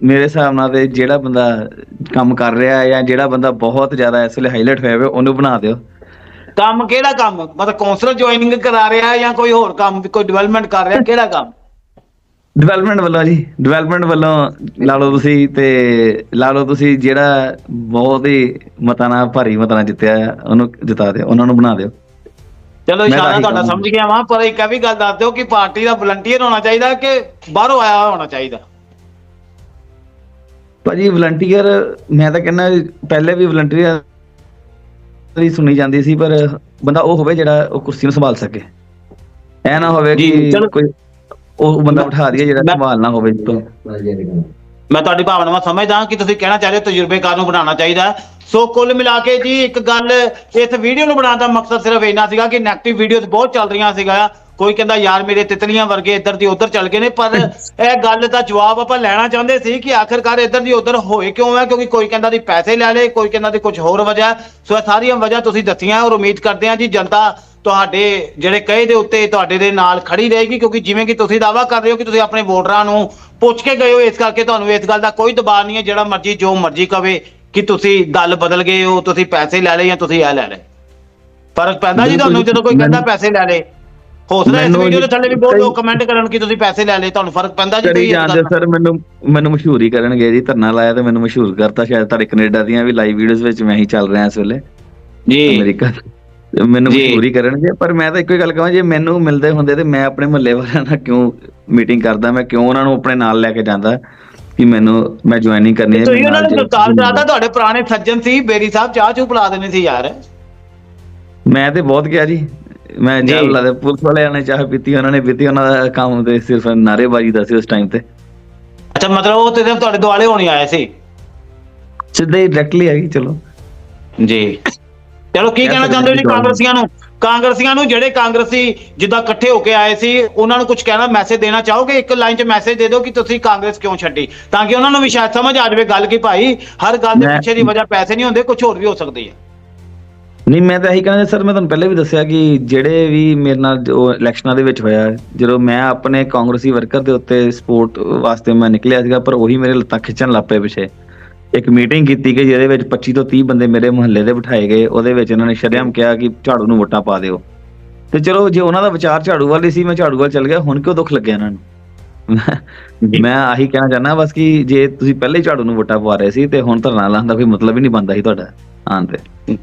ਮੇਰੇ ਹਿਸਾਬ ਨਾਲ ਤੇ ਜਿਹੜਾ ਬੰਦਾ ਕੰਮ ਕਰ ਰਿਹਾ ਹੈ ਜਾਂ ਜਿਹੜਾ ਬੰਦਾ ਬਹੁਤ ਜ਼ਿਆਦਾ ਇਸ ਵੇਲੇ ਹਾਈਲਾਈਟ ਹੋਇਆ ਹੋਵੇ ਉਹਨੂੰ ਬਣਾ ਦਿਓ। ਕੰਮ ਕਿਹੜਾ ਕੰਮ? ਮਤਲਬ ਕਾਉਂਸਲਰ ਜੁਆਇਨਿੰਗ ਕਰਾ ਰਿਹਾ ਹੈ ਜਾਂ ਕੋਈ ਹੋਰ ਕੰਮ ਕੋਈ ਡਿਵੈਲਪਮੈਂਟ ਕਰ ਰਿਹਾ ਕਿਹੜਾ ਕੰਮ? ਡਿਵੈਲਪਮੈਂਟ ਵੱਲੋਂ ਜੀ ਡਿਵੈਲਪਮੈਂਟ ਵੱਲੋਂ ਲਾ ਲਓ ਤੁਸੀਂ ਤੇ ਲਾ ਲਓ ਤੁਸੀਂ ਜਿਹੜਾ ਬਹੁਤ ਹੀ ਮਤਾਂ ਨਾਲ ਭਾਰੀ ਮਤਾਂ ਨਾਲ ਜਿੱਤਿਆ ਆ, ਉਹਨੂੰ ਜਿਤਾ ਦਿਓ ਉਹਨਾਂ ਨੂੰ ਬਣਾ ਦਿਓ ਚਲੋ ਇਸ਼ਾਰਾ ਤੁਹਾਡਾ। ਸਮਝ ਗਿਆ ਵਾਂ ਪਰ ਇੱਕ ਇਹ ਵੀ ਗੱਲ ਦੱਸ ਦਿਓ ਕਿ ਪਾਰਟੀ ਦਾ ਵਲੰਟੀਅਰ ਹੋਣਾ ਚਾਹੀਦਾ ਕਿ ਬਾਹਰੋਂ ਆਇਆ ਹੋਣਾ ਚਾਹੀਦਾ ਭਾਜੀ ਵਲੰਟੀਅਰ ਮੈਂ ਤਾਂ ਕਹਿੰਦਾ ਪਹਿਲੇ ਵੀ ਵਲੰਟੀਅਰ ਦੀ ਸੁਣੀ ਜਾਂਦੀ ਸੀ ਪਰ ਬੰਦਾ ਉਹ ਹੋਵੇ ਜਿਹੜਾ ਉਹ ਕੁਰਸੀ ਨੂੰ ਸੰਭਾਲ ਸਕੇ ਐ ਨਾ ਹੋਵੇ ਕਿ। ਕੋਈ ਉਹ ਬੰਦਾ ਬਿਠਾ ਦਈਏ ਜਿਹੜਾ ਸੰਭਾਲਣਾ ਹੋਵੇ ਤੋਂ ਮੈਂ ਤੁਹਾਡੀ ਭਾਵਨਾਵਾਂ ਸਮਝਦਾ ਕਿ ਤੁਸੀਂ ਕਹਿਣਾ ਚਾਹ ਰਹੇ ਹੋ ਤਜਰਬੇਕਾਰ ਨੂੰ ਬਣਾਉਣਾ ਚਾਹੀਦਾ। ਸੋ ਕੁੱਲ ਮਿਲਾ ਕੇ ਜੀ ਇੱਕ ਗੱਲ ਇਸ ਵੀਡੀਓ ਨੂੰ ਬਣਾਉਣ ਦਾ ਮਕਸਦ ਸਿਰਫ ਇੰਨਾ ਸੀਗਾ ਕਿ ਨੈਗੇਟਿਵ ਵੀਡੀਓਜ਼ ਬਹੁਤ ਚੱਲ ਰਹੀਆਂ ਸੀਗਾ ਕੋਈ ਕਹਿੰਦਾ ਯਾਰ ਮੇਰੇ ਤਿਤਲੀਆਂ ਵਰਗੇ ਇੱਧਰ ਦੀ ਉੱਧਰ ਚੱਲ ਗਏ ਨੇ ਪਰ ਇਹ ਗੱਲ ਦਾ ਜਵਾਬ ਆਪਾਂ ਲੈਣਾ ਚਾਹੁੰਦੇ ਸੀ ਕਿ ਆਖਿਰਕਾਰ ਇੱਧਰ ਦੀ ਉੱਧਰ ਹੋਏ ਕਿਉਂ ਹੈ ਕਿਉਂਕਿ ਕੋਈ ਕਹਿੰਦਾ ਦੀ ਪੈਸੇ ਲੈ ਲਏ ਕੋਈ ਕਹਿੰਦਾ ਦੀ ਕੁਝ ਹੋਰ ਵਜ੍ਹਾ। ਸੋ ਇਹ ਸਾਰੀਆਂ ਵਜ੍ਹਾ ਤੁਸੀਂ ਦੱਸੀਆਂ ਔਰ ਉਮੀਦ ਕਰਦੇ ਹਾਂ ਜੀ ਜਨਤਾ ਤੁਹਾਡੇ ਜਿਹੜੇ ਕਹੇ ਦੇ ਉੱਤੇ ਤੁਹਾਡੇ ਦੇ ਨਾਲ ਖੜੀ ਰਹੇਗੀ ਕਿਉਂਕਿ ਜਿਵੇਂ ਕਿ ਤੁਸੀਂ ਦਾਵਾ ਕਰ ਰਹੇ ਹੋ ਕਿ ਤੁਸੀਂ ਆਪਣੇ ਵੋਟਰਾਂ ਨੂੰ ਪੁੱਛ ਕੇ ਗਏ ਹੋ ਇਸ ਕਰਕੇ ਤੁਹਾਨੂੰ ਇਸ ਗੱਲ ਦਾ ਕੋਈ ਦਬਾਅ ਨਹੀਂ ਹੈ ਜਿਹੜਾ ਮਰਜ਼ੀ ਜੋ ਮਰਜ਼ੀ ਕਵੇ ਕਿ ਤੁਸੀਂ ਦਲ ਬਦਲ ਗਏ ਹੋ ਤੁਸੀਂ ਪੈਸੇ ਲੈ ਲਏ ਜਾਂ ਤੁਸੀਂ ਇਹ ਲੈ ਲਏ। ਫ਼ਰਕ ਪੈਂਦਾ ਜੀ ਤੁਹਾਨੂੰ ਜਦੋਂ ਕੋਈ ਕਹਿੰਦਾ ਪੈਸੇ ਲੈ ਲਏ। ਹੋ ਸਕਦਾ ਇਸ ਵੀਡੀਓ ਦੇ ਥੱਲੇ ਵੀ ਬਹੁਤ ਲੋਕ ਕਮੈਂਟ ਕਰਨ ਕਿ ਤੁਸੀਂ ਪੈਸੇ ਲੈ ਲਏ ਤੁਹਾਨੂੰ ਫ਼ਰਕ ਪੈਂਦਾ ਜੀ ਕੋਈ ਜਾਂਦੇ ਗੱਲ? ਸਰ ਮੈਨੂੰ ਮੈਨੂੰ ਮਸ਼ਹੂਰ ਕਰਨਗੇ ਜੀ ਧਰਨਾ ਲਾਇਆ ਤੇ ਮੈਨੂੰ ਮਸ਼ਹੂਰ ਕਰਤਾ ਸ਼ਾਇਦ ਤੁਹਾਡੇ ਕੈਨੇਡਾ ਦੀਆਂ ਵੀ ਲਾਈਵ ਵੀਡੀਓਜ਼ ਵਿੱਚ ਮੈਂ ਹੀ ਚੱਲ ਰਿਹਾ ਇਸ ਵੇਲੇ। ਜੀ। ਅਮਰੀਕਾ ਮੈਨੂੰ ਹੀ ਕਰਨਗੇ ਪਰ ਮੈਂ ਤਾਂ ਇੱਕੋ ਹੀ ਗੱਲ ਕਹਾਂ ਜੇ ਮੈਨੂੰ ਮਿਲਦੇ ਹੁੰਦੇ ਤੇ ਮੈਂ ਆਪਣੇ ਮਹੱਲੇ ਵਾਲਿਆਂ ਨਾਲ ਕਿਉਂ ਮੀਟਿੰਗ ਕਰਦਾ? ਮੈਂ ਕਿਉਂ ਉਹਨਾਂ ਨੂੰ ਆਪਣੇ ਨਾਲ ਲੈ ਕੇ ਜਾਂਦਾ ਕਿ ਮੈਨੂੰ ਮੈਂ ਜੁਆਇਨਿੰਗ ਕਰਨੀ ਹੈ ਤੁਸੀਂ ਉਹਨਾਂ ਨੂੰ ਸਰਕਾਰ ਕਰਾਤਾ ਤੁਹਾਡੇ ਪੁਰਾਣੇ ਸੱਜਣ ਸੀ ਬੇਰੀ ਸਾਹਿਬ ਚਾਹ ਚੂ ਪਿਲਾ ਦੇਣੀ ਸੀ ਯਾਰ। ਮੈਂ ਤੇ ਬਹੁਤ ਗਿਆ ਜੀ। ਮੈਂ ਜੀ। ਜਦ ਲੱਗਦਾ ਪੁਲਿਸ ਵਾਲਿਆਂ ਨੇ ਚਾਹ ਪੀਤੀ ਉਹਨਾਂ ਨੇ ਪੀਤੀ ਉਹਨਾਂ ਦਾ ਕੰਮ ਤੇ ਸਿਰਫ ਨਾਰੇਬਾਜ਼ੀ ਦਾ ਸੀ ਉਸ ਟਾਈਮ ਤੇ। ਅੱਛਾ ਮਤਲਬ ਉਹ ਤੇ ਤੁਹਾਡੇ ਦੁਆਲੇ ਹੋਣੀ ਆਏ ਸੀ। ਸਿੱਧੇ ਡਾਇਰੈਕਟਲੀ ਆ ਗਈ ਚਲੋ। ਜੀ। ਚਲੋ ਕੀ ਕਹਿ ਕਹਿਣਾ ਚਾਹੁੰਦੇ ਹੋ ਜੀ। ਕਾਂਗਰਸੀਆਂ ਨੂੰ? ਕਾਂਗਰਸੀਆਂ ਨੂੰ ਜਿਹੜੇ ਕਾਂਗਰਸੀ ਜਿੱਦਾਂ ਇਕੱਠੇ ਹੋ ਕੇ ਆਏ ਸੀ ਉਹਨਾਂ ਨੂੰ ਕੁਝ ਕਹਿਣਾ ਮੈਸੇਜ ਦੇਣਾ ਚਾਹੋਗੇ? ਇੱਕ ਲਾਈਨ 'ਚ ਮੈਸੇਜ ਦੇ ਦਿਓ ਕਿ ਤੁਸੀਂ ਕਾਂਗਰਸ ਕਿਉਂ ਛੱਡੀ? ਤਾਂ ਕਿ ਉਹਨਾਂ ਨੂੰ ਵੀ ਸ਼ਾਇਦ ਸਮਝ ਆ ਜਾਵੇ ਗੱਲ ਕਿ ਭਾਈ ਹਰ ਗੱਲ ਦੇ ਪਿੱਛੇ ਦੀ ਵਜ੍ਹਾ ਪੈਸੇ ਨਹੀਂ ਹੁੰਦੇ ਕੁਝ ਹੋਰ ਵੀ ਹੋ ਸਕਦੀ ਹੈ। ਨਹੀਂ ਮੈਂ ਤਾਂ ਇਹੀ ਕਹਿੰਦਾ ਸਰ ਮੈਂ ਤੁਹਾਨੂੰ ਪਹਿਲੇ ਵੀ ਦੱਸਿਆ ਕਿ ਜਿਹੜੇ ਵੀ ਮੇਰੇ ਨਾਲ ਜੋ ਇਲੈਕਸ਼ਨਾਂ ਦੇ ਵਿੱਚ ਹੋਇਆ ਜਦੋਂ ਮੈਂ ਆਪਣੇ ਕਾਂਗਰਸੀ ਵਰਕਰ ਦੇ ਉੱਤੇ ਸਪੋਰਟ ਵਾਸਤੇ ਮੈਂ ਨਿਕਲਿਆ ਸੀਗਾ ਪਰ ਉਹੀ ਮੇਰੇ ਲੱਤਾਂ ਖਿੱਚਣ ਲੱਗ ਪਏ ਪਿੱਛੇ। ਇੱਕ ਮੀਟਿੰਗ ਕੀਤੀ ਗਈ, ਜਿਹਦੇ ਵਿੱਚ 25 ਤੋਂ 30 ਬੰਦੇ ਮੇਰੇ ਮੁਹੱਲੇ ਦੇ ਬਿਠਾਏ ਗਏ। ਉਹਦੇ ਵਿੱਚ ਇਹਨਾਂ ਨੇ ਸ਼ਰਿਆਮ ਕਿਹਾ ਕਿ ਝਾੜੂ ਨੂੰ ਵੋਟਾਂ ਪਾ ਦਿਓ। ਤੇ ਚਲੋ, ਜੇ ਉਹਨਾਂ ਦਾ ਵਿਚਾਰ ਝਾੜੂ ਵਾਲੀ ਸੀ, ਮੈਂ ਝਾੜੂ ਵੱਲ ਚੱਲ ਗਿਆ, ਹੁਣ ਕਿਉਂ ਦੁੱਖ ਲੱਗਿਆ ਇਹਨਾਂ ਨੂੰ? ਮੈਂ- ਆਹੀ ਕਹਿਣਾ ਚਾਹਨਾ ਬਸ ਕਿ ਜੇ ਤੁਸੀਂ ਪਹਿਲੇ ਝਾੜੂ ਨੂੰ ਵੋਟਾਂ ਪਵਾ ਰਹੇ ਸੀ, ਤੇ ਹੁਣ ਧਰਨਾ ਲਾਉਣ ਦਾ ਕੋਈ ਮਤਲਬ ਹੀ ਨਹੀਂ ਬਣਦਾ ਸੀ ਤੁਹਾਡਾ, ਆਉਣ ਤੇ।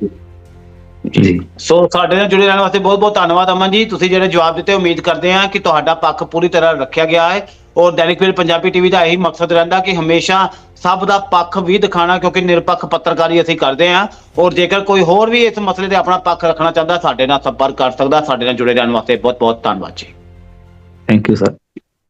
ਜੀ। ਸੋ ਸਾਡੇ ਨਾਲ ਜੁੜੇ ਰਹਿਣ ਵਾਸਤੇ ਬਹੁਤ ਬਹੁਤ ਧੰਨਵਾਦ ਅਮਨ ਜੀ। ਤੁਸੀਂ ਜਿਹੜੇ ਜਵਾਬ ਦਿੱਤੇ ਉਮੀਦ ਕਰਦੇ ਹਾਂ ਕਿ ਤੁਹਾਡਾ ਪੱਖ ਪੂਰੀ ਤਰ੍ਹਾਂ ਰੱਖਿਆ ਗਿਆ ਹੈ। ਔਰ ਦੈਨਿਕ ਵੇਲ ਪੰਜਾਬੀ ਟੀਵੀ ਦਾ ਇਹੀ ਮਕਸਦ ਰਹਿੰਦਾ ਕਿ ਹਮੇਸ਼ਾ ਸਭ ਦਾ ਪੱਖ ਵੀ ਦਿਖਾਣਾ ਕਿਉਂਕਿ ਨਿਰਪੱਖ ਪੱਤਰਕਾਰੀ ਅਸੀਂ ਕਰਦੇ ਹਾਂ। ਔਰ ਜੇਕਰ ਕੋਈ ਹੋਰ ਵੀ ਇਸ ਮਸਲੇ ਤੇ ਆਪਣਾ ਪੱਖ ਰੱਖਣਾ ਚਾਹੁੰਦਾ ਸਾਡੇ ਨਾਲ ਸੰਪਰਕ ਕਰ ਸਕਦਾ। ਸਾਡੇ ਨਾਲ ਜੁੜੇ ਰਹਿਣ ਵਾਸਤੇ ਬਹੁਤ ਬਹੁਤ ਧੰਨਵਾਦ ਜੀ। Thank you sir